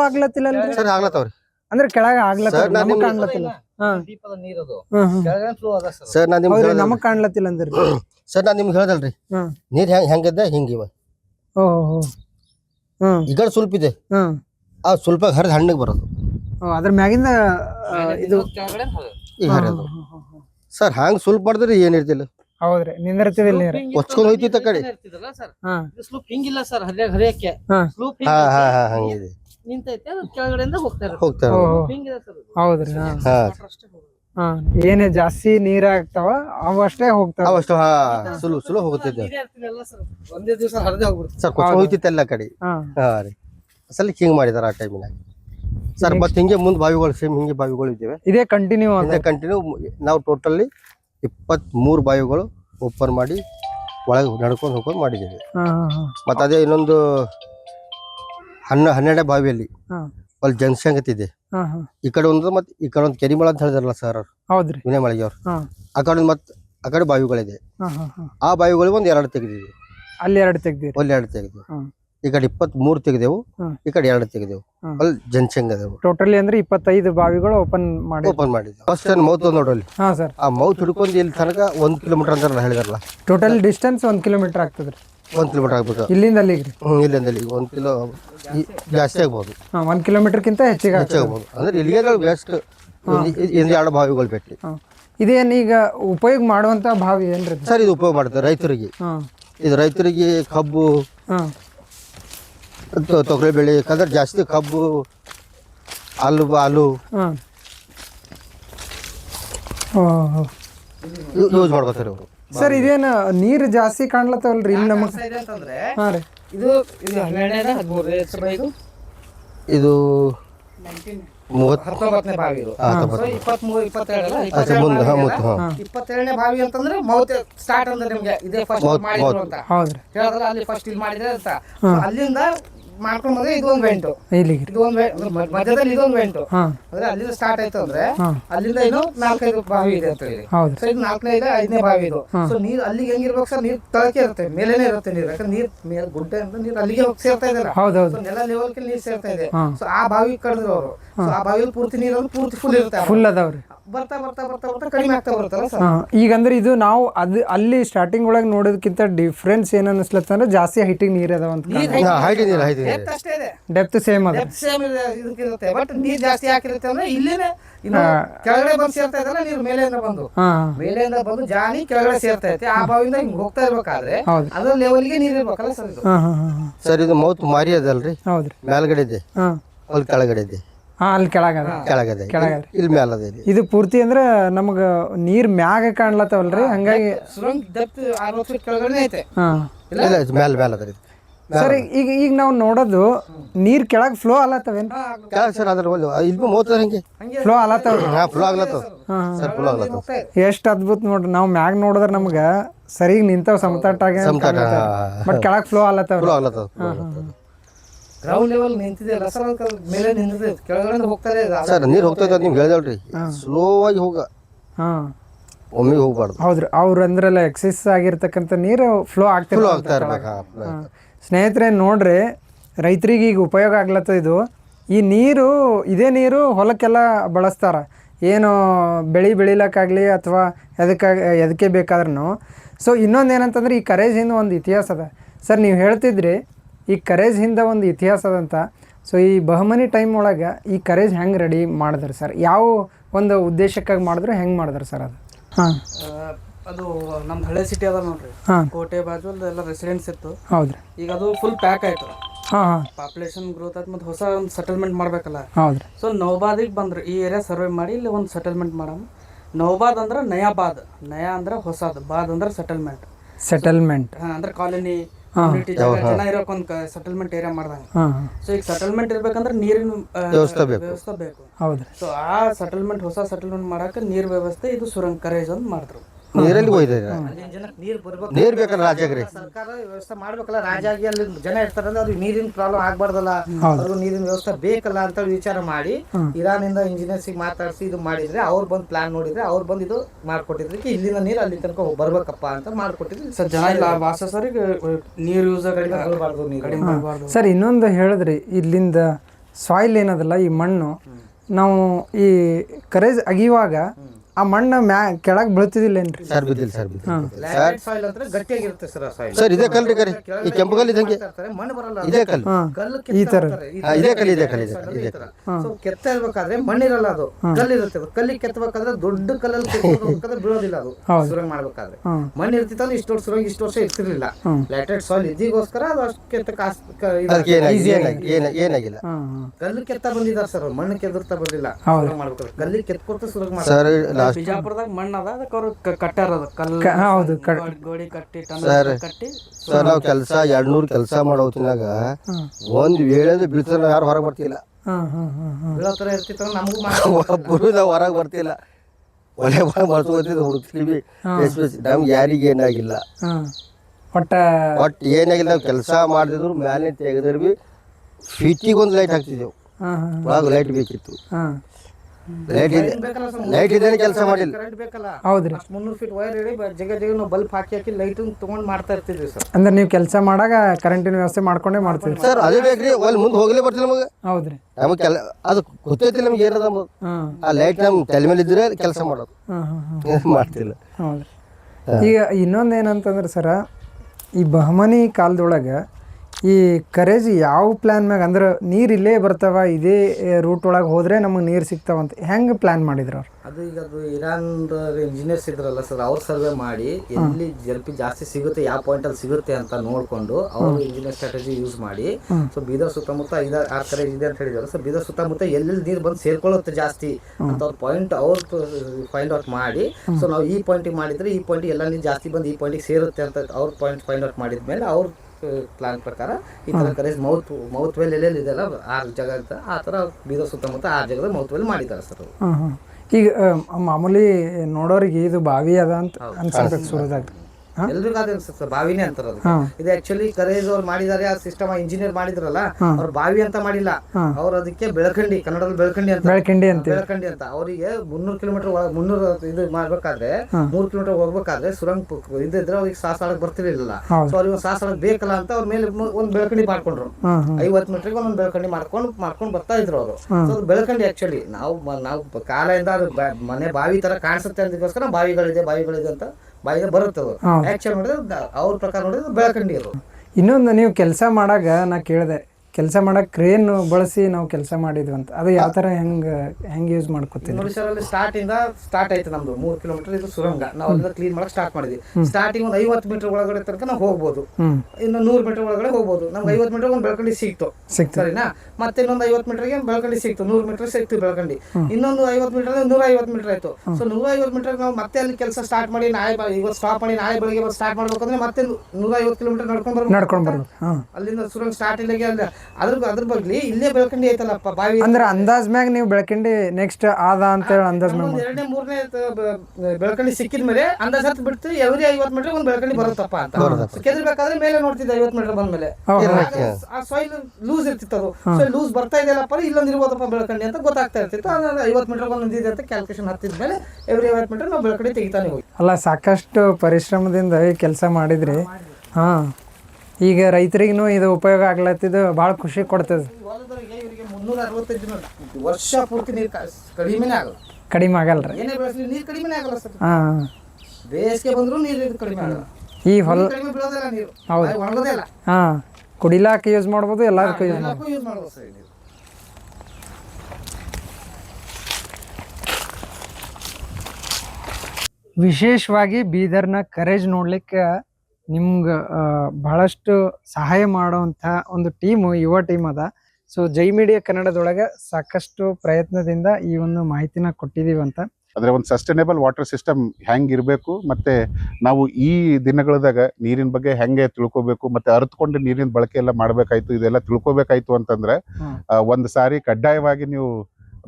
ಅಂದ್ರೆ ಸರ್ ಆಗ್ಲತ್ತವ್ರಿ. ಅಂದ್ರೆ ಕೆಳಗ ಆಗ್ಲತ್ತ Sir, ನಾನ್ ನಮಗ್ ನಿಮ್ಗೆ- ಕಾಣ್ಲತ್ತಿಲ್ಲ. ಹಾ. ದೀಪದ ನೀರದು ಕೆಳಗಡೆ ಫ್ಲೋ ಅದ ಸರ್ ಸರ್ ನಾನ್ ನಿಮ್ಗೆ ಹೌದ್ರಿ ಹೇಳ್ದಲ್ರಿ. ನಮಗ್ ಕಾಣ್ಲತ್ತಿಲ್ಲ ಅಂದ್ರಿ. ಸರ್ ನಾನು ನಿಮ್ಗೆ ಹೇಳ್ದಲ್ರಿ. ಹ್ಮ್ ನೀರ್ ಹೆಂಗ್ ಹೆಂಗಿದ್ದೆ? ಹಿಂಗಿವ ಓಹೋ ಹ್ಮ್. ಈಗ ಸ್ವಲ್ಪ ಇದೆ. ಹ್ಮ್. ಆ ಸ್ವಲ್ಪ ಹರಿದ ಹಣ್ಣಿಗೆ ಬರೋದು. ಓ, ಅದ್ರ ಮ್ಯಾಗಿಂದ ಆ, ಇದು ಕೆಳಗಡೆ. ಈಗ ಹರಿಯೋದು. ಸರ್ ಹಂಗ್ ಸ್ವಲ್ಪ ಮಾಡಿದ್ರೆ ಏನಿರ್ತಿಲ್ಲ ಹೌದ್ರಿ ನಿಂದಿರ್ತಿದಿಲ್ಲ ನೀರ್ ಕೊಚ್ಕೊಂಡ್ ಹೋಯ್ತಿತ್ತ ಕಡೆ ಇರ್ತಿದಲ್ಲ ಸರ್. ಹಾ. ಇದು ಸ್ಲೂಪ್ ಹಿಂಗಿಲ್ಲ ಸರ್ ಹರಿಯಾಗ ಹರಿಯಕ್ಕೆ. ಹಾ. ಸ್ಲೂಪ್ ಹಾ ಹಾ ಹಾ ಹಂಗಿದೆ. ನಿಂತೈತೆ ಅದು ಕೆಳಗಡೆಯಿಂದ ಹೋಗ್ತಾ ಇರೋದು. ಓಹೋ. ಹಿಂಗಿದೆ ಸರ್ ಹೌದ್ರಿ ಹಾ. ಹಾ. ಅಷ್ಟೇ ಹೋಗೋದು. ಹಾ ಏನೇ ಜಾಸ್ತಿ ನೀರ್ ಆಗ್ತಾವ ಅವಷ್ಟೇ ಹೋಗ್ತಾವ. ಅವಷ್ಟು ಹಾ ಸುಲು ಸುಲು ಹೋಗುತ್ತಿದ್ದೆ ಇರ್ತಿದಲ್ಲ ಸರ್ ಒಂದೇ ದಿವಸ ಹರಿದೇ ಹೋಗ್ಬಿಡ್ತು ಸರ್ ಕೊಚ್ಕೊಂಡ್ ಹೋಯ್ತಿತ್ತೆಲ್ಲ ಕಡೆ. ಹಾ. ಹಾ ರೀ. ಅಸಲಿ ಹಿಂಗ್ ಮಾಡಿದಾರ ಆ ಟೈಮಿನಾಗ ಸರ್ ಮತ್ತೆ ಹಿಂಗೆ ಮುಂದ್ ಬಾವಿಗಳು ಸೇಮ್ ಹಿಂಗೆ ಬಾವಿಗಳು ಇದ್ದೇವೆ. ಇದೇ ಕಂಟಿನ್ಯೂ ಅದ ಹಿಂದೆ ಕಂಟಿನ್ಯೂ ನಾವು ಟೋಟಲಿ ಇಪ್ಪತ್ತ್ ಮೂರು ಬಾವಿಗಳು ಓಪನ್ ಮಾಡಿ ಒಳಗೆ ನಡ್ಕೊಂಡು ಹೋಗ್ಕೊಂಡು ಮಾಡಿದ್ದೀವಿ. ಮತ್ತು ಅದೇ ಇನ್ನೊಂದು ಹನ್ನ ಹನ್ನೆರಡೇ ಬಾವಿಯಲ್ಲಿ ಅಲ್ಲಿ ಜಂಕ್ಷನ್ ಹಾ ಈ ಕಡೆ ಒಂದು ಮತ್ತೆ ಈ ಕಡೆ ಒಂದು ಕೆರಿಮಳ ಅಂತ ಹೇಳಿದಾರಲ್ಲ ಸರ್ ಹೌದ್ರಿ. ವಿನಯ ಮಳಿಗೆ ಅವ್ರು ಆ ಕಡೆ ಮತ್ತೆ ಆ ಕಡೆ ಬಾವಿಗಳಿದೆ. ಆ ಬಾವಿಗಳಿಗೆ ಒಂದು ಎರಡು ತೆಗೆದಿದ್ವಿ ಅಲ್ಲಿ ಎರಡು ತೆಗೆದಿದೆ ಅಲ್ಲಿ ಎರಡು ತೆಗೆದಿದೆ ಹ್ಮ್ ಈ ಕಡೆ ಇಪ್ಪತ್ತ್ ಮೂರು ತೆಗೆದೆವು ಹ್ಮ್. ಈ ಕಡೆ ಎರಡು ತೆಗೆದೆವು. ಹ್ಮ್. ಅಲ್ಲಿ ಅದಾವು. ಟೋಟಲಿ ಅಂದ್ರೆ ಇಪ್ಪತ್ತೈದು ಬಾವಿಗಳು ಓಪನ್ ಮಾಡಿ ಓಪನ್ ಮಾಡಿದ್ವಿ ಫಸ್ಟ್ ಟೈಮ್ ಮೌತ್ ನೋಡ್ರಿ ಹಾ ಸರ್ ಆ ಮೌತ್ ಹಿಡ್ಕೊಂಡು ಇಲ್ಲಿ ತನಕ ಒಂದ್ ಕಿಲೋಮೀಟರ್ ಅಂತ ಹೇಳಿದಾರಲ್ಲ ಟೋಟಲ್ ಡಿಸ್ಟೆನ್ಸ್ ಒಂದ್ ಕಿಲೋಮೀಟರ್ ಆಗ್ತದ್ರಿ. ಒಂದ್ ಕಿಲೋಮೀಟರ್ ಆಗ್ಬೇಕು. ಇಲ್ಲಿಂದ ಅಲ್ಲಿಗೆ ಹ್ಮ್ ಇಲ್ಲಿಂದ ಇಲ್ಲಿ ಒಂದ್ ಕಿಲೋ ಈ- ಜಾಸ್ತಿ ಆಗ್ಬೋದು. ಹಾ ಒಂದ್ ಕಿಲೋಮೀಟರ್ಗಿಂತ ಹೆಚ್ಚಿಗೆ ಹೆಚ್ಚಾಗ್ಬೋದು ಅಂದ್ರೆ ಇಲ್ಲಿಗೆ ಬೆಸ್ಟ್ ಇಂದ ಎರಡು ಬಾವಿಗಳು ಭೇಟಿ ಇದೇನು ಇದೇನ್ ಈಗ ಉಪಯೋಗ ಮಾಡುವಂತ ಬಾವಿ ಏನ್ರಿ ಸರ್ ಇದು ಉಪಯೋಗ ಮಾಡ್ತಾರೆ ರೈತರಿಗೆ. ಹಾ. ಇದು ರೈತರಿಗೆ ಕಬ್ಬು ಹಾ. ತೊಗರಿ ಬೆಳೆ ಯಾಕಂದ್ರೆ ಜಾಸ್ತಿ ಕಬ್ಬು ಆಲು ಆಲು ಹಾ. ಓಹೋ ಯೂಸ್ ಮಾಡ್ಕೋತಾರೆ ಅವರು ಸರ್ ಇದೇನ ನೀರು ಜಾಸ್ತಿ ಕಾಣ್ಲತ್ತವಲ್ರಿ ಇಲ್ಲಿ ನಮಗೆ? ಇದೆ ಅಂತಂದ್ರೆ ಹಾ ರೀ. ಇದು ಇದು ಹನ್ನೆರಡನೇ ಹದಿಮೂರು ಎಷ್ಟು ಬೈ ಇದು ಇದು ಮೂವತ್ತು ಹತ್ತೊಂಬತ್ತನೇ ಬಾವಿ ಇದು. ಹಾ, ಸೊ ಇಪ್ಪತ್ಮೂರು ಇಪ್ಪತ್ತೆರಡಲ್ಲ? ಆಚೆ ಮುಂದೆ ಹಾಂ ಮುತ್ತು ಹಾಂ. ಇಪ್ಪತ್ತೆರಡನೇ ಬಾವಿ ಅಂತಂದ್ರೆ ಮೌತ್ ಸ್ಟಾರ್ಟ್ ಅಂದ್ರೆ ನಿಮ್ಗೆ ಇದೇ ಫಸ್ಟ್ ಮಾಡಿದ್ರು ಅಂತ. ಹೌದ್ರಿ. ಹೇಳಿದ್ರೆ ಅಲ್ಲಿ ಫಸ್ಟ್ ಇಲ್ಲಿ ಮಾಡಿದ್ರೆ ಅಂತ. ಅಲ್ಲಿಂದ ಮಾಡ್ಕೊಂಡ್ ಬಂದ್ರೆ ಇದು ಒಂದು ವೆಂಟು ಇಲ್ಲಿಗ್ರಿ ಇದು ಒಂದು ಮಧ್ಯದಲ್ಲಿ ಇದೊಂದು ವೆಂಟು ಹಾ. ಅಂದ್ರೆ ಅಲ್ಲಿಂದ ಸ್ಟಾರ್ಟ್ ಆಯ್ತು ಅಂದ್ರೆ ಹಾ. ಅಲ್ಲಿಂದ ಏನು ನಾಲ್ಕೈದು ಬಾವಿ ಇದೆ ಅಂತ ಹೇಳಿ. ಹೌದ್ರಿ ಸೊ ಇದು ನಾಲ್ಕನೇ ಇದೆ ಐದನೇ ಬಾವಿ ಇದು. ಸೊ ನೀರ್ ಅಲ್ಲಿಗೆ ಹೆಂಗಿರ್ಬೇಕು ಸರ್? ನೀರ್ ತಳಕೆ ಇರುತ್ತೆ ಮೇಲೇನೆ ಇರುತ್ತೆ ನೀರು. ಯಾಕಂದ್ರೆ ನೀರ್ ಮೇಲೆ ಗುಡ್ಡೆ ಅಂತ ನೀರ್ ಅಲ್ಲಿಗೆ ಹೋಗಿ ಸೇರ್ತಾ ಇದ್ದಾರೆ. ಹೌದೌದು ಸೊ ನೆಲ ಲೆವೆಲ್ ನೀರ್ ಸೇರ್ತಾ ಇದೆ. ಸೊ ಆ ಬಾವಿ ಕಡಿದ್ರು ಅವರು. ಸೊ ಆ ಬಾವಿ ಪೂರ್ತಿ ನೀರು ಅಂದ್ರೆ ಪೂರ್ತಿ ಫುಲ್ ಇರುತ್ತೆ ಫುಲ್ ಅದಾವ್ರಿ ಬರ್ತಾ ಬರ್ತಾ ಬರ್ತಾ ಬರ್ತಾ ಕಡಿಮೆ ಆಗ್ತಾ ಬರುತ್ತಲ್ಲ ಸರ್? ಹಾ. ಈಗ ಅಂದ್ರೆ ಇದು ನಾವು ಅದು ಅಲ್ಲಿ ಸ್ಟಾರ್ಟಿಂಗ್ ಒಳಗೆ ನೋಡೋದಕ್ಕಿಂತ ಡಿಫ್ರೆನ್ಸ್ ಏನ್ ಅನಿಸ್ಲತ್ತ ಅಂದ್ರೆ ಜಾಸ್ತಿ ಹೈಟಿಗೆ ನೀರ್ ಅದಾವ ಅಂತ ಹೈಟ್ ಇದೆಯಲ್ಲ ಹೈಟ್ ಇದೆ ಡೆಪ್ತ್ ಅಷ್ಟೇ ಇದೆ. ಡೆಪ್ತ್ ಸೇಮ್ ಅದ. ಡೆಪ್ತ್ ಸೇಮ್ ಇದಕ್ಕಿರುತ್ತೆ ಬಟ್ ನೀರ್ ಜಾಸ್ತಿ ಹಾಕಿರುತ್ತೆ ಅಂದ್ರೆ ಇಲ್ಲಿನೇ ಇನ್ನು ಕೆಳಗಡೆ ಬಂದು ಸೇರ್ತಾ ಇದಲ್ಲ ನೀರು ಮೇಲೆಯಿಂದ ಬಂದು. ಹಾ. ಮೇಲೆಯಿಂದ ಬಂದು ಜಾನಿ ಕೆಳಗಡೆ ಸೇರ್ತಾ ಐತೆ ಆ ಬಾವಿಯಿಂದ ಹಿಂಗ್ ಹೋಗ್ತಾ ಇರ್ಬೇಕಾದ್ರೆ ಅದ್ರ ಲೆವೆಲ್ಗೆ ನೀರ್ ಇರ್ಬೇಕಲ್ಲ ಸರ್ ಇದು. ಹಾ ಹಾ ಹಾ ಹಾ. ಸರ್ ಇದು ಮೌತ್ ಮಾರಿ ಅದಲ್ರಿ? ಹೌದ್ರಿ. ಮೇಲ್ಗಡೆ ಇದೆ. ಹಾ. ಅಲ್ಲಿ ಕೆಳಗಡೆ ಇದೆ. ಹಾ ಅಲ್ಲಿ ಕೆಳಗದ ಕೆಳಗಡೆ. ಕೆಳಗಡೆ. ಇಲ್ಲಿ ಮೇಲ್ ಅದ ಇಲ್ಲಿ ಇದು ಪೂರ್ತಿ ಅಂದ್ರ ನಮಗ ನೀರ್ ಮ್ಯಾಗ ಕಾಣ್ಲತ್ತವಲ್ರಿ? ಹಂಗಾಗಿ ಸುರಂಗ್ ಡೆಪ್ತ್ ಅರವತ್ತು ಫೀಟ್ ಕೆಳಗಡೆ ಐತೆ. ಹಾ. ಇಲ್ಲ? ಇದು ಮೇಲ್ ಮೇಲ್ ಅದ ರೀ. ಸರ್ ಈಗ ಈಗ ನಾವು ನೋಡೋದು ನೀರ್ ಕೆಳಗ್ ಫ್ಲೋ ಅಲತ್ತವೇನ್ ಕೆಳಗೆ ಸರ್ ಅದ್ರ ಹಿಂಗೆ. ಫ್ಲೋ ಹಾ ಫುಲ್ ಆಗ್ಲತ್ತವ. ಸರ್ ಫುಲ್ ಆಗ್ಲತ್ತವ. ಎಷ್ಟ್ ಅದ್ಭುತ ನೋಡ್ರಿ. ನಾವು ಮ್ಯಾಗ್ ನೋಡಿದ್ರ ನಮ್ಗ ಸರಿಗ್ ನಿಂತಾವ್ ಸಮತಟ್ಟಾಗ ಸಮತಟ್ಟ, ಬಟ್ ಕೆಳಗ್ ಫ್ಲೋ ಫುಲ್ ಆಗ್ಲತ್ತವ. ಗ್ರೌಂಡ್ ಲೆವೆಲ್ ನಿಂತಿದೆಯಲ್ಲ ಸರ್ ಅದಕ್ಕೆ ಮೇಲೆ ನಿಂತಿದೆ. ಕೆಳಗಡೆ ಹೋಗ್ತಾರೆ ಸರ್ ನೀರ್ ಹೋಗ್ತೈತೆ ಅಂತ ನಿಮ್ಗೆ ಹೇಳ್ದಲ್ರಿ. ಸ್ಲೋ ಆಗಿ ಹೋಗ. ಹಾ. ಒಮ್ಮೆ ಹೋಗ್ಬಾರ್ದು. ಹೌದ್ರಿ. ಅವ್ರ ಅಂದ್ರಲ್ಲ ಎಕ್ಸಸ್ ಆಗಿರ್ತಕ್ಕಂಥ ನೀರು ಫ್ಲೋ ಫುಲ್ ಆಗ್ತಿಲ್ಲ ಆಗ್ತಾ ಇರ್ಬೇಕು. ಹಾ, full ಆಗ್ತಾ ಇರ್ಬೇಕು. ಸ್ನೇಹಿತರೆ ನೋಡ್ರಿ ರೈತರಿಗೆ ಈಗ ಉಪಯೋಗ ಆಗ್ಲತ್ತ ಇದು. ಈ ನೀರು ಇದೇ ನೀರು ಹೊಲಕ್ಕೆಲ್ಲ ಬಳಸ್ತಾರೆ. ಏನು ಬೆಳೆ ಬೆಳಿಲಕ್ಕಾಗಲಿ ಅಥವಾ ಎದಕ್ಕಾಗ ಎದಕ್ಕೆ ಬೇಕಾದ್ರೂ ಸೊ ಇನ್ನೊಂದು ಏನಂತಂದ್ರೆ ಈ ಕರೇಜ್ ಹಿಂದೆ ಒಂದು ಇತಿಹಾಸ ಅದ. ಸರ್ ನೀವು ಹೇಳ್ತಿದ್ರಿ ಈ ಕರೇಜ್ ಹಿಂದೆ ಒಂದು ಇತಿಹಾಸ ಅದಂತ ಸೊ ಈ ಬಹುಮನಿ ಟೈಮ್ ಒಳಗೆ ಈ ಕರೇಜ್ ಹೆಂಗೆ ರೆಡಿ ಮಾಡಿದ್ರು ಸರ್ ಯಾವ ಒಂದು ಉದ್ದೇಶಕ್ಕಾಗಿ ಮಾಡಿದ್ರು ಹೆಂಗೆ ಮಾಡಿದ್ರು ಸರ್ ಅದು? ಹಾಂ. ಅದು ನಮ್ದು ಹಳೆ ಸಿಟಿ ಅದ ನೋಡ್ರಿ. ಹಾಂ. ಕೋಟೆ ಬಾಜು ಅಲ್ಲಿ ಎಲ್ಲ ರೆಸಿಡೆನ್ಸ್ ಇತ್ತು. ಹೌದ್ರಿ. ಈಗ ಅದು ಫುಲ್ ಪ್ಯಾಕ್ ಆಯ್ತು. ಹಾಂ ಹಾಂ. ಪಾಪ್ಯುಲೇಷನ್ ಗ್ರೋತ್ ಆಯ್ತು ಮತ್ತು ಹೊಸ ಒಂದು ಸೆಟಲ್ಮೆಂಟ್ ಮಾಡ್ಬೇಕಲ್ಲ. ಹೌದ್ರಿ. ಸೊ ನೌಬಾದಿಗೆ ಬಂದ್ರು. ಈ ಏರಿಯಾ ಸರ್ವೆ ಮಾಡಿ ಇಲ್ಲಿ ಒಂದು ಸೆಟಲ್ಮೆಂಟ್ ಮಾಡಮ್. ನೌಬಾದ್ ಅಂದ್ರೆ ನಯಾಬಾದ್ ನಯಾ ಅಂದ್ರೆ ಹೊಸದು. ಬಾದ್ ಅಂದ್ರೆ ಸೆಟಲ್ಮೆಂಟ್ ಸೆಟಲ್ಮೆಂಟ್ ಅಂದ್ರೆ ಕಾಲೋನಿ ಕಮ್ಯುನಿಟಿ ಜನ ಇರೋಕೆ ಒಂದು ಸೆಟಲ್ಮೆಂಟ್ ಏರಿಯಾ ಮಾಡ್ದಂಗ. ಹಾಂ ಹಾಂ. ಸೊ ಈಗ ಸೆಟಲ್ಮೆಂಟ್ ಇರ್ಬೇಕಂದ್ರೆ ನೀರಿನ ಆ, ವ್ಯವಸ್ಥೆ ಬೇಕು. ವ್ಯವಸ್ಥೆ ಬೇಕು. ಹೌದ್ರಿ. ಸೊ ಆ ಸೆಟಲ್ಮೆಂಟ್ ಹೊಸ ಸೆಟಲ್ಮೆಂಟ್ ಮಾಡಕ್ಕೆ ನೀರ್ ವ್ಯವಸ್ಥೆ ಇದು ಸುರಂಗ್ ಕರೇಜ್ ಅಂತ ಮಾಡಿದ್ರು. ನೀರಲ್ಲಿ ಜನಕ್ಕೆ ನೀರು ಬರ್ಬೇಕು. ನೀರ್ ಬೇಕಲ್ಲ ರಾಜ್ಯಾಗ್ರಿ ಸರ್ಕಾರ ವ್ಯವಸ್ಥೆ ಮಾಡ್ಬೇಕಲ್ಲ ರಾಜ ಆಗಿ ಅಲ್ಲಿ ಜನ ಇರ್ತಾರಂದ್ರೆ ಅವ್ರಿಗೆ ನೀರಿನ ಪ್ರಾಬ್ಲಮ್ ಆಗ್ಬಾರ್ದಲ್ಲ. ಅವ್ರಿಗೆ ನೀರಿನ ವ್ಯವಸ್ಥೆ ಬೇಕಲ್ಲ ಅಂತ ವಿಚಾರ ಮಾಡಿ ಇರಾನಿಂದ ಇಂಜಿನಿಯರ್ಸ್ ಮಾತಾಡಿಸಿ ಇದು ಮಾಡಿದ್ರೆ ಅವ್ರು ಬಂದು ಪ್ಲಾನ್ ನೋಡಿದ್ರೆ ಅವ್ರು ಬಂದು ಇದು ಮಾಡ್ಕೊಟ್ಟಿದ್ರಿ ಇಲ್ಲಿಂದ ನೀರು ಅಲ್ಲಿ ತನಕ ಹೋಗ್ ಬರ್ಬೇಕಪ್ಪ ಅಂತ ಮಾಡ್ಕೊಟ್ಟಿದ್ರು. ಸರ್ ಜನ ಇಲ್ಲ ವಾಸಸರಿಗೆ ನೀರು ಯೂಸ್ ಕಡಿಮೆ ಸರ್ ಇನ್ನೊಂದು ಹೇಳಿದ್ರಿ ಇಲ್ಲಿಂದ ಸಾಯಿಲ್ ಏನದಲ್ಲ ಈ ಮಣ್ಣು ನಾವು ಈ ಕರೇಜ್ ಅಗಿಯುವಾಗ ಆ ಮಣ್ಣು ಮ್ಯಾ ಕೆಳಗೆ ಬೀಳ್ತಿದಿಲ್ಲೇನ್ರಿ ಸರ್ ಬಿದ್ದಿಲ್ಲ ಸರ್ ಬಿದ್ದಿಲ್ಲ. ಲ್ಯಾಟರೈಟ್ ಸಾಯಿಲ್ ಅಂದ್ರೆ ಗಟ್ಟಿಯಾಗಿರುತ್ತೆ ಸರ್ ಆ ಸಾಯಿಲ್ ಸರ್ ಇದೇ ಕಲ್ರಿ ಕರಿ. ಈ ಕೆಂಪು ಕಲ್ಲು ಇದಂಗೆ ಮಣ್ಣು ಬರಲ್ಲ. ಇದೇ ಕಲ್ಲು. ಕಲ್ಲು ಈ ತರ. ಹಾ, ಇದೇ ಕಲ್ಲು ಇದೇ ಕಲ್ಲು ಇದೇ ಕಲ್ಲು ಸೊ ಕೆತ್ತ ಇರ್ಬೇಕಾದ್ರೆ ಮಣ್ಣಿರಲ್ಲ ಅದು. ಕಲ್ಲು ಇರುತ್ತೆ ಕಲ್ಲಿ ಕಲ್ಲಿಗೆ ಕೆತ್ತಬೇಕಾದ್ರೆ ದೊಡ್ಡ ಕಲ್ಲಲ್ಲಿ ಕೆತ್ತಬೇಕಾದ್ರೆ ಬೀಳೋದಿಲ್ಲ ಅದು. ಸುರಂಗ ಮಾಡ್ಬೇಕಾದ್ರೆ. ಮಣ್ಣು ಇರ್ತಿತ್ತಂದ್ರೆ ಇಷ್ಟು ವರ್ಷ ಸುರಂಗ್ ಇಷ್ಟು ವರ್ಷ ಇರ್ತಿರ್ಲಿಲ್ಲ. ಲ್ಯಾಟೆಡ್ ಸಾಯಿಲ್ ಇದೀಗೋಸ್ಕರ ಅದು ಅಷ್ಟು ಕೆತ್ತ ಕಾಸ್ ಕ- ಏನಾಗಿ ಏನ- ಏನಾಗಿಲ್ಲ. ಕಲ್ಲು ಕೆತ್ತ ಬಂದಿದ್ದಾರೆ ಸರ್. ಮಣ್ಣು ಕೆದರ್ತಾ ಬಂದಿಲ್ಲ. ಸುರಂಗ್ ಮಾಡ್ಬೇಕಾದ್ರೆ. ಕಲ್ಲಿಗೆ ಕೆತ್ಕೊತ ಸುರಂಗ್ ಮಾಡ್ತಾರೆ. ಸರ್ ಬಿಜಾಪುರದಾಗ ಮಣ್ಣು ಅದ ಅದಕ್ಕೆ ಅವ್ರು ಕಟ್ಟಾರ ಅದು. ಕಲ್ಲು ಹೌದು, ಕ- ಗೋಡಿ- ಗೋಡಿ ಕಟ್ಟಿ ಟನಲ್ ಕಟ್ಟಿ. ಸರ್ ನಾವು ಕೆಲಸ ಎರಡ್ ನೂರು ಕೆಲಸ ಮಾಡೋ ಹೊತ್ತಿನಾಗ ಒಂದು ವೇಳೆ ಬೀಳ್ತಾರ ಯಾರು ಹೊರಗೆ ಬರ್ತಿಲ್ಲ. ಹಾಂ ಹಾಂ ಹಾಂ ಹಾಂ. ಬೀಳೋ ತರ ಇರ್ತಿತ್ತು ನಮಗೂ ಒಬ್ಬರು ನಾವು ಹೊರಗೆ ಬರ್ತಿಲ್ಲ. ಒಳ್ಳೆ ಬರ್ಸ್ಕೊತಿದ್ದು ಹುಡುಕ್ತೀವಿ ನಮ್ಗೆ ಯಾರಿಗೆ ಏನಾಗಿಲ್ಲ. ಹಾಂ. ಒಟ್ಟ ಒಟ್ಟು ಏನಾಗಿಲ್ಲ ನಾವು ಕೆಲಸ ಮಾಡಿದ್ರು ಮ್ಯಾಲೆ ತೆಗೆದ್ರೆ ಬಿ ಫಿಟ್ಟಿಗೆ ಒಂದು ಲೈಟ್ ಹಾಕ್ತಿದ್ದೆವು. ಹಾಂ ಹಾಂ ಒಳಗೆ ಲೈಟ್ ಬೇಕಿತ್ತು. ಹಾಂ. ಲೈಟ್ ಇದೆ. ಲೈಟ್ ಇದ್ದೇನೆ ಕೆಲಸ ಮಾಡಿಲ್ಲ. ಕರೆಂಟ್ ಬೇಕಲ್ಲ. ಹೌದ್ರಿ. ಅಷ್ಟು ಮುನ್ನೂರು ಫೀಟ್ ವೈರ್ ಹೇಳಿ ಜಗ ಜಗ ನಾವು ಬಲ್ಬ್ ಹಾಕಿ ಹಾಕಿ ಲೈಟ್ ತಗೊಂಡ್ ಮಾಡ್ತಾ ಇರ್ತಿದ್ವಿ ಸರ್ ಅಂದ್ರೆ ನೀವು ಕೆಲಸ ಮಾಡಾಗ ಕರೆಂಟಿನ ವ್ಯವಸ್ಥೆ ಮಾಡ್ಕೊಂಡೇ ಮಾಡ್ತೀರಿ. ಸರ್ ಅದೇ ಬೇಕ್ರಿ ಅಲ್ಲಿ ಮುಂದೆ ಹೋಗ್ಲೇ ಬರ್ತಿಲ್ಲ ನಮಗೆ. ಹೌದ್ರಿ. ನಮಗೆ ಕೆಲ ಅದು ಗೊತ್ತೈತಿ ನಮ್ಗೆ ಏನದ ನಮಗೆ. ಹಾಂ. ಆ ಲೈಟ್ ನಮ್ಮ ತಲೆ ಮೇಲೆ ಇದ್ರೆ ಕೆಲಸ ಮಾಡೋದು. ಹಾಂ ಹಾಂ ಹಾಂ. ಏನ್ ಮಾಡ್ತಿಲ್ಲ. ಹೌದ್ರಿ. ಈಗ ಇನ್ನೊಂದು ಏನಂತಂದ್ರೆ ಸರ ಈ ಬಹಮನಿ ಕಾಲದೊಳಗೆ ಈ ಕರೇಜ್ ಯಾವ ಪ್ಲ್ಯಾನ್ ಮ್ಯಾಗ ಅಂದ್ರೆ ನೀರು ಇಲ್ಲೇ ಬರ್ತಾವ ಇದೇ ರೂಟ್ ಒಳಗೆ ಹೋದ್ರೆ ನಮಗೆ ನೀರು ಸಿಗ್ತಾವಂತ ಹೆಂಗೆ ಪ್ಲ್ಯಾನ್ ಮಾಡಿದ್ರು ಅವ್ರು? ಅದು ಈಗ ಅದು ಇರಾನ್ ಇಂಜಿನಿಯರ್ಸ್ ಇದ್ರಲ್ಲ ಸರ್ ಅವ್ರು ಸರ್ವೆ ಮಾಡಿ ಎಲ್ಲಿ ಜಲ್ಪಿ ಜಾಸ್ತಿ ಸಿಗುತ್ತೆ ಯಾವ ಪಾಯಿಂಟ್ ಅಲ್ಲಿ ಸಿಗುತ್ತೆ ಅಂತ ನೋಡ್ಕೊಂಡು ಅವರು ಇಂಜಿನಿಯರ್ ಸ್ಟ್ರಾಟಜಿ ಯೂಸ್ ಮಾಡಿ. ಸೊ ಬೀದರ್ ಸುತ್ತಮುತ್ತ ಆ ಆರು ಕಡೆ ಇದೆ ಅಂತ ಹೇಳಿದ್ರು ಸೊ ಬೀದರ್ ಸುತ್ತಮುತ್ತ ಎಲ್ಲೆಲ್ಲಿ ನೀರು ಬಂದು ಸೇರ್ಕೊಳ್ಳುತ್ತೆ ಜಾಸ್ತಿ ಅಂತ ಅವ್ರ ಪಾಯಿಂಟ್ ಅವ್ರ ಫೈಂಡ್ ಔಟ್ ಮಾಡಿ. ಸೊ ನಾವು ಈ ಪಾಯಿಂಟಿಗೆ ಮಾಡಿದ್ರೆ ಈ ಪಾಯಿಂಟ್ ಎಲ್ಲ ನೀರು ಜಾಸ್ತಿ ಬಂದು ಈ ಪಾಯಿಂಟಿಗೆ ಸೇರುತ್ತೆ ಅಂತ ಅವ್ರ ಪಾಯಿಂಟ್ ಫೈಂಡ್ ಔಟ್ ಮಾಡಿದ್ಮೇಲೆ ಅವ್ರ ಪ್ಲಾನ್ ಪ್ರಕಾರ ಈ ತರ ಕರೆ ಮೌತ್ ಮೌತ್ ವೆಲ್ ಎಲ್ಲೆಲ್ಲಿ ಇದೆಯಲ್ಲ ಆ ಜಾಗ ಇರ್ತದೆ ಆ ತರ ಬೀದರ್ ಸುತ್ತಮುತ್ತ ಆ ಜಾಗದಲ್ಲಿ ಮೌತ್ ವೆಲ್ ಮಾಡಿದ್ದಾರೆ ಸರ್ ಅವರು. ಈಗ ಮಾಮೂಲಿ ನೋಡೋರಿಗೆ ಇದು ಬಾವಿ ಅದ ಅಂತ ಅನ್ಸಬೇಕು ಸುರದಾಗ. ಎಲ್ರಿಗೂ ಅದೇ ಅನ್ಸುತ್ತೆ ಬಾವಿನೇ ಅಂತಾರ ಅದಕ್ಕೆ. ಇದು ಆಕ್ಚುಲಿ ಕರೇಜ್ ಅವ್ರು ಮಾಡಿದಾರೆ ಆ ಸಿಸ್ಟಮ್ ಇಂಜಿನಿಯರ್ ಮಾಡಿದ್ರಲ್ಲ ಅವ್ರು ಬಾವಿ ಅಂತ ಮಾಡಿಲ್ಲ. ಅವ್ರು ಅದಕ್ಕೆ ಬೆಳಕಂಡಿ ಕನ್ನಡದಲ್ಲಿ ಬೆಳಕಂಡಿ ಅಂತ. ಬೆಳಕಂಡಿ ಅಂತ. ಬೆಳಕಂಡಿ ಅಂತ. ಅವರಿಗೆ ಮುನ್ನೂರು ಕಿಲೋಮೀಟರ್ ಮುನ್ನೂರು ಇದು ಮಾಡ್ಬೇಕಾದ್ರೆ ಮೂರ್ ಕಿಲೋಮೀಟರ್ ಹೋಗ್ಬೇಕಾದ್ರೆ ಸುರಂಗ್ ಪು- ಇದಿದ್ರೆ ಅವ್ರಿಗೆ ಸಾಸ್ ಆಡಕ್ ಬರ್ತಿರ್ಲಿಲ್ಲ ಸೊ ಅವ್ರಿಗೆ ಸಾಸ್ ಆಡಕ್ ಬೇಕಲ್ಲ ಅಂತ ಅವ್ರ ಮೇಲೆ ಮು- ಒಂದ್ ಬೆಳಕಂಡಿ ಮಾಡ್ಕೊಂಡ್ರು. ಹಾಂ ಹಾಂ. ಐವತ್ ಮೀಟರ್ಗೆ ಒಂದೊಂದು ಬೆಳಕಂಡಿ ಮಾಡ್ಕೊಂಡು ಮಾಡ್ಕೊಂಡು ಬರ್ತಾ ಇದ್ರು ಅವರು. ಸೊ ಅದು ಬೆಳಕಂಡಿ ಆಕ್ಚುಲಿ ನಾವು ಮ- ನಾವು ಕಾಲದಿಂದ ಅದು ಬ- ಮನೆ ಬಾವಿ ತರ ಕಾಣಿಸುತ್ತೆ ಅದಕ್ಕೋಸ್ಕರ ಬಾವಿಗಳಿದೆ ಬಾವಿಗಳಿದೆ ಅಂತ ಬಾವಿಗೆ ಬರುತ್ತೆ ನೋಡಿದ್ರೆ ಅವ್ರ ಪ್ರಕಾರ ನೋಡಿದ್ರೆ ಬೆಳಕಂಡಿ ಇನ್ನೊಂದು ನೀವು ಕೆಲಸ ಮಾಡಾಗ ನಾ ಕೇಳಿದೆ ಕೆಲಸ ಮಾಡಕ್ಕೆ ಕ್ರೇನ್ ಬಳಸಿ ನಾವು ಕೆಲಸ ಮಾಡಿದ್ವಿ ಅಂತ. ಅದು ಯಾವ ತರ ಹೆಂಗ್ ಹೆಂಗ್ ಯೂಸ್ ಮಾಡ್ಕೊತೀವಿ ನೋಡಿ ಸರ್ ಅಲ್ಲಿ ಸ್ಟಾರ್ಟ್ ಸ್ಟಾರ್ಟ್ ಆಯ್ತು ನಮ್ದು. ಮೂರ್ ಕಿಲೋಮೀಟರ್ ಇದು ಸುರಂಗ. ನಾವು ಅಲ್ಲಿಂದ ಕ್ಲೀನ್ ಮಾಡಕ್ ಸ್ಟಾರ್ಟ್ ಮಾಡಿದ್ವಿ. ಸ್ಟಾರ್ಟಿಂಗ್ ಒಂದು ಐವತ್ತು ಮೀಟರ್ ಒಳಗಡೆ ತನಕ ನಾವು ಹೋಗ್ಬೋದು. ಇನ್ನು ನೂರು ಮೀಟರ್ ಒಳಗಡೆ ಹೋಗ್ಬೋದು. ನಮ್ಗೆ ಐವತ್ತು ಮೀಟರ್ ಒಂದು ಬೆಳಕಂಡಿ ಸಿಕ್ತು. ಸರಿನಾ? ಮತ್ತೆ ಇನ್ನೊಂದು ಐವತ್ತು ಮೀಟರ್ಗೆ ಬೆಳಕಂಡಿ ಸಿಕ್ತು. ನೂರು ಮೀಟರ್ ಸಿಕ್ತು ಬೆಳಕಂಡಿ. ಇನ್ನೊಂದು ಐವತ್ತು ಮೀಟರ್ ನೂರ ಐವತ್ತು ಮೀಟರ್ ಆಯ್ತು. ಸೊ ನೂರ ಐವತ್ತು ಮೀಟರ್ ನಾವು ಮತ್ತೆ ಅಲ್ಲಿ ಕೆಲಸ ಸ್ಟಾರ್ಟ್ ಮಾಡಿ ನಾಳೆ ಇವತ್ತು ಸ್ಟಾಪ್ ಮಾಡಿ ನಾಳೆ ಬೆಳಗ್ಗೆ ಸ್ಟಾರ್ಟ್ ಮಾಡ್ಬೇಕಂದ್ರೆ ಮತ್ತೆ ನೂರ ಐವತ್ತು ಕಿಲೋಮೀಟರ್ ನಡ್ಕೊಂಡು ಬರ್ಬೇಕು. ನಡ್ಕೊಂಡು ಬರ್ಬೇಕು. ಅಲ್ಲಿಂದ ಸುರಂಗ ಸ್ಟಾರ್ಟ್ ಇಲ್ಲಿಗೆ ಅಲ್ಲ ಅದ್ರ ಅದ್ರ ಬಗ್ಲಿ ಇಲ್ಲೇ ಬೆಳಕಂಡಿ ಐತಲ್ಲಪ್ಪ ಬಾವಿ ಅಂದ್ರೆ ಅಂದಾಜ್ ಮ್ಯಾಗ ನೀವು ಬೆಳ್ಕಂಡಿ ನೆಕ್ಸ್ಟ್ ಆದ ಅಂತೇಳಿ ಅಂದಾಜ್ ಮ್ಯಾಗ ಒಂದ್ ಎರಡನೇ ಮೂರನೇ ಬೆಳಕಂಡಿ ಸಿಕ್ಕಿದ ಮೇಲೆ ಅಂದಾಜ್ ಹತ್ತು ಬಿಡ್ತು ಎವ್ರಿ ಐವತ್ತು ಮೀಟರ್ ಒಂದು ಬೆಳಕಂಡಿ ಬರುತ್ತಪ್ಪ ಅಂತ. ಕೆದರ್ಬೇಕಾದ್ರೆ ಮೇಲೆ ನೋಡ್ತಿದ್ದೆ ಐವತ್ತು ಮೀಟರ್ ಬಂದ್ಮೇಲೆ. ಆ ಸಾಯಿಲ್ ಲೂಸ್ ಇರ್ತಿತ್ತು ಅದು. ಸೊ ಲೂಸ್ ಬರ್ತಾ ಇದೆಯಲ್ಲಪ್ಪ ಇಲ್ಲೊಂದು ಇರ್ಬೋದಪ್ಪ ಬೆಳಕಂಡಿ ಅಂತ ಗೊತ್ತಾಗ್ತಾ ಇರ್ತಿತ್ತು. ಅದ್ರಲ್ಲಿ ಐವತ್ತು ಮೀಟರ್ ಬಂದಿದೆ ಇದೆ ಅಂತ ಕ್ಯಾಲ್ಕುಲೇಷನ್ ಹತ್ತಿದ ಮೇಲೆ ಎವ್ರಿ ಐವತ್ತು ಮೀಟರ್ ನಾವು ಬೆಳಕಂಡಿ ತೆಗಿತಾನೆ ಹೋಗಿ. ಅಲ್ಲ ಸಾಕಷ್ಟು ಪರಿಶ್ರಮದಿಂದ ಈ ಕೆಲಸ ಮಾಡಿದ್ರಿ. ಹಾಂ. ಈಗ ರೈತರಿಗೂ ಇದು ಉಪಯೋಗ ಆಗ್ಲತ್ತಿದ್ದು ಭಾಳ ಖುಷಿ ಕೊಡ್ತದೆ. ವರ್ಷ ಪೂರ್ತಿ ನೀರು ಕಡಿಮೆನೇ ಆಗಲ್ಲ. ಕಡಿಮೆ ಆಗಲ್ರಿ ಏನೇ ಬೆಳೆಸಲಿ ನೀರು ಕಡಿಮೆನೇ ಆಗಲ್ಲ ಸರ್. ಹಾಂ. ಬೇಸಿಗೆ ಬಂದರೂ ನೀರು ಕಡಿಮೆ ಆಗಲ್ಲ. ಈ ಹೊಲ ಕಡಿಮೆ ಬೀಳೋದಿಲ್ಲ ನೀರು. ಒಣಗೋದೇ ಇಲ್ಲ. ಹಾಂ. ಕುಡಿಲಾಕ ಯೂಸ್ ಮಾಡ್ಬೋದು ಎಲ್ಲದಕ್ಕೂ ಯೂಸ್ ಮಾಡ್ಬೋದು. ಯೂಸ್ ಮಾಡ್ಬೋದು ಸರ್ ನೀರು ವಿಶೇಷವಾಗಿ ಬೀದರ್ನ ಕರೇಜ್ ನೋಡ್ಲಿಕ್ಕೆ ನಿಮ್ಗೆ ಬಹಳಷ್ಟು ಸಹಾಯ ಮಾಡುವಂಥ ಒಂದು ಟೀಮು ಯುವ ಟೀಮ್ ಅದ. ಸೊ ಜೈ ಮೀಡಿಯಾ ಕನ್ನಡದೊಳಗೆ ಸಾಕಷ್ಟು ಪ್ರಯತ್ನದಿಂದ ಈ ಒಂದು ಮಾಹಿತಿನ ಕೊಟ್ಟಿದ್ದೀವಿ ಅಂತ. ಅಂದ್ರೆ ಒಂದು ಸಸ್ಟೈನೇಬಲ್ ವಾಟರ್ ಸಿಸ್ಟಮ್ ಹೆಂಗ್ ಇರಬೇಕು ಮತ್ತೆ ನಾವು ಈ ದಿನಗಳದಾಗ ನೀರಿನ ಬಗ್ಗೆ ಹೆಂಗೆ ತಿಳ್ಕೊಬೇಕು ಮತ್ತೆ ಅರ್ತ್ಕೊಂಡು ನೀರಿನ ಬಳಕೆ ಎಲ್ಲ ಮಾಡ್ಬೇಕಾಯ್ತು ಇದೆಲ್ಲ ತಿಳ್ಕೊಬೇಕಾಯ್ತು ಅಂತಂದ್ರೆ ಒಂದ್ ಸಾರಿ ಕಡ್ಡಾಯವಾಗಿ ನೀವು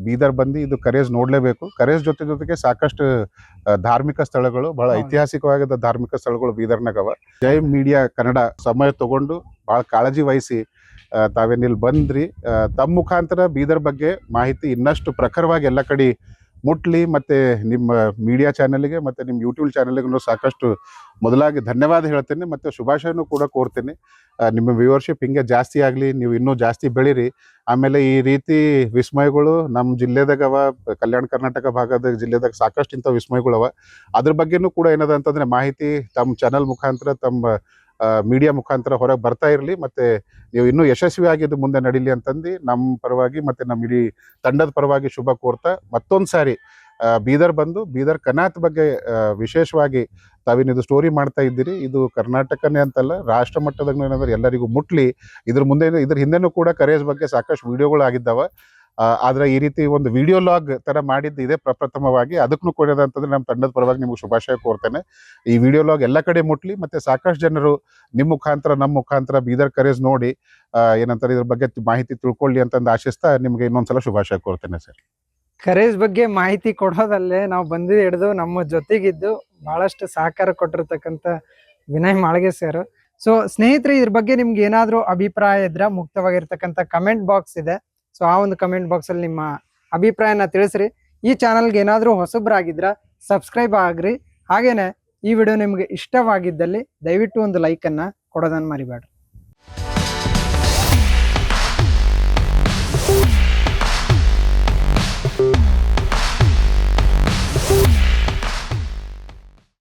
ಬೀದರ್ ಬಂದು ಇದು ಕರೇಜ್ ನೋಡಲೇಬೇಕು. ಕರೇಜ್ ಜೊತೆ ಜೊತೆಗೆ ಸಾಕಷ್ಟು ಧಾರ್ಮಿಕ ಸ್ಥಳಗಳು ಬಹಳ ಐತಿಹಾಸಿಕವಾಗಿದ್ದ ಐತಿಹಾಸಿಕವಾದ ಧಾರ್ಮಿಕ ಸ್ಥಳಗಳು ಬೀದರ್ನಾಗವ. ಜೈ ಮೀಡಿಯಾ ಕನ್ನಡ ಸಮಯ ತಗೊಂಡು ಬಹಳ ಕಾಳಜಿ ವಹಿಸಿ ತಾವೇನಿಲ್ಲಿ ಬಂದ್ರಿ. ತಮ್ಮ ಮುಖಾಂತರ ಬೀದರ್ ಬಗ್ಗೆ ಮಾಹಿತಿ ಇನ್ನಷ್ಟು ಪ್ರಖರವಾಗಿ ಎಲ್ಲ ಕಡೆ ಮುಟ್ಲಿ ಮತ್ತೆ ನಿಮ್ಮ ಮೀಡಿಯಾ ಚಾನೆಲ್ಗೆ ಮತ್ತೆ ನಿಮ್ಮ ಯೂಟ್ಯೂಬ್ ಚಾನೆಲ್ಗೂ ಸಾಕಷ್ಟು ಮೊದಲಾಗಿ ಧನ್ಯವಾದ ಹೇಳ್ತೇನೆ ಮತ್ತೆ ಶುಭಾಶಯನೂ ಕೂಡ ಕೋರ್ತೇನೆ. ನಿಮ್ಮ ವ್ಯೂವರ್ಶಿಪ್ ಹಿಂಗೆ ಜಾಸ್ತಿ ಆಗಲಿ, ನೀವು ಇನ್ನೂ ಜಾಸ್ತಿ ಬೆಳೀರಿ. ಆಮೇಲೆ ಈ ರೀತಿ ವಿಸ್ಮಯಗಳು ನಮ್ಮ ಜಿಲ್ಲೆದಾಗ ಅವ, ಕಲ್ಯಾಣ ಕರ್ನಾಟಕ ಭಾಗದ ಜಿಲ್ಲೆದಾಗ ಸಾಕಷ್ಟು ಇಂಥ ವಿಸ್ಮಯಗಳವ. ಅದ್ರ ಬಗ್ಗೆನೂ ಕೂಡ ಏನದ ಅಂತಂದ್ರೆ ಮಾಹಿತಿ ತಮ್ಮ ಚಾನಲ್ ಮುಖಾಂತರ ತಮ್ಮ ಮೀಡಿಯಾ ಮುಖಾಂತರ ಹೊರಗೆ ಬರ್ತಾ ಇರಲಿ, ಮತ್ತೆ ನೀವು ಇನ್ನೂ ಯಶಸ್ವಿಯಾಗಿ ಇದು ಮುಂದೆ ನಡೀಲಿ ಅಂತಂದು ನಮ್ಮ ಪರವಾಗಿ ಮತ್ತೆ ನಮ್ಮ ಇಡೀ ತಂಡದ ಪರವಾಗಿ ಶುಭ ಕೋರ್ತಾ, ಮತ್ತೊಂದು ಸಾರಿ ಬೀದರ್ ಬಂದು, ಬೀದರ್ ಕನಾತ್ ಬಗ್ಗೆ ವಿಶೇಷವಾಗಿ ತಾವೇನಿದು ಸ್ಟೋರಿ ಮಾಡ್ತಾ ಇದ್ದೀರಿ. ಇದು ಕರ್ನಾಟಕನೇ ಅಂತಲ್ಲ, ರಾಷ್ಟ್ರ ಮಟ್ಟದಾಗ ಏನಂದ್ರೆ ಎಲ್ಲರಿಗೂ ಮುಟ್ಲಿ. ಇದ್ರ ಮುಂದೆ ಇದ್ರ ಹಿಂದೆನೂ ಕೂಡ ಕರೇಜ್ ಬಗ್ಗೆ ಸಾಕಷ್ಟು ವಿಡಿಯೋಗಳು ಆಗಿದ್ದಾವ. ಆದ್ರೆ ಈ ರೀತಿ ಒಂದು ವಿಡಿಯೋ ಲಾಗ್ ತರ ಮಾಡಿದ್ದು ಇದೆ ಪ್ರಪ್ರಥಮವಾಗಿ ಅದಕ್ಕೂ ಕೊಡೋದಂತಂದ್ರೆ ನಮ್ಮ ತಂಡದ ಪರವಾಗಿ ನಿಮ್ಗೆ ಶುಭಾಶಯ ಕೋರ್ತೇನೆ. ಈ ವಿಡಿಯೋ ಲಾಗ್ ಎಲ್ಲ ಕಡೆ ಮುಟ್ಲಿ, ಮತ್ತೆ ಸಾಕಷ್ಟು ಜನರು ನಿಮ್ಮ ಮುಖಾಂತರ ನಮ್ಮ ಮುಖಾಂತರ ಬೀದರ್ ಕರೇಜ್ ನೋಡಿ ಏನಂತಾರೆ ಇದ್ರ ಬಗ್ಗೆ ಮಾಹಿತಿ ತಿಳ್ಕೊಳ್ಳಿ ಅಂತಂದು ಆಶಿಸ್ತಾ ನಿಮ್ಗೆ ಇನ್ನೊಂದ್ಸಲ ಶುಭಾಶಯ ಕೋರ್ತೇನೆ ಸರ್. ಕರೇಜ್ ಬಗ್ಗೆ ಮಾಹಿತಿ ಕೊಡೋದಲ್ಲೇ ನಾವು ಬಂದು ಹಿಡಿದು ನಮ್ಮ ಜೊತೆಗಿದ್ದು ಬಹಳಷ್ಟು ಸಹಕಾರ ಕೊಟ್ಟಿರ್ತಕ್ಕಂಥ ವಿನಯ್ ಮಾಳ್ಗೆ ಸರ್ ಸೊ ಸ್ನೇಹಿತರೆ, ಇದ್ರ ಬಗ್ಗೆ ನಿಮ್ಗೆ ಏನಾದರೂ ಅಭಿಪ್ರಾಯ ಇದ್ರೆ ಮುಕ್ತವಾಗಿರ್ತಕ್ಕಂಥ ಕಮೆಂಟ್ ಬಾಕ್ಸ್ ಇದೆ. ಸೊ ಆ ಒಂದು ಕಮೆಂಟ್ ಬಾಕ್ಸಲ್ಲಿ ನಿಮ್ಮ ಅಭಿಪ್ರಾಯನ ತಿಳಿಸ್ರಿ. ಈ ಚಾನಲ್ಗೆ ಏನಾದರೂ ಹೊಸಬ್ರಾಗಿದ್ರ ಸಬ್ಸ್ಕ್ರೈಬ್ ಆಗ್ರಿ. ಹಾಗೇನೆ ಈ ವಿಡಿಯೋ ನಿಮಗೆ ಇಷ್ಟವಾಗಿದ್ದಲ್ಲಿ ದಯವಿಟ್ಟು ಒಂದು ಲೈಕನ್ನು ಕೊಡೋದನ್ನು ಕೊಡೋದನ್ನ ಮರಿಬೇಡ್ರಿ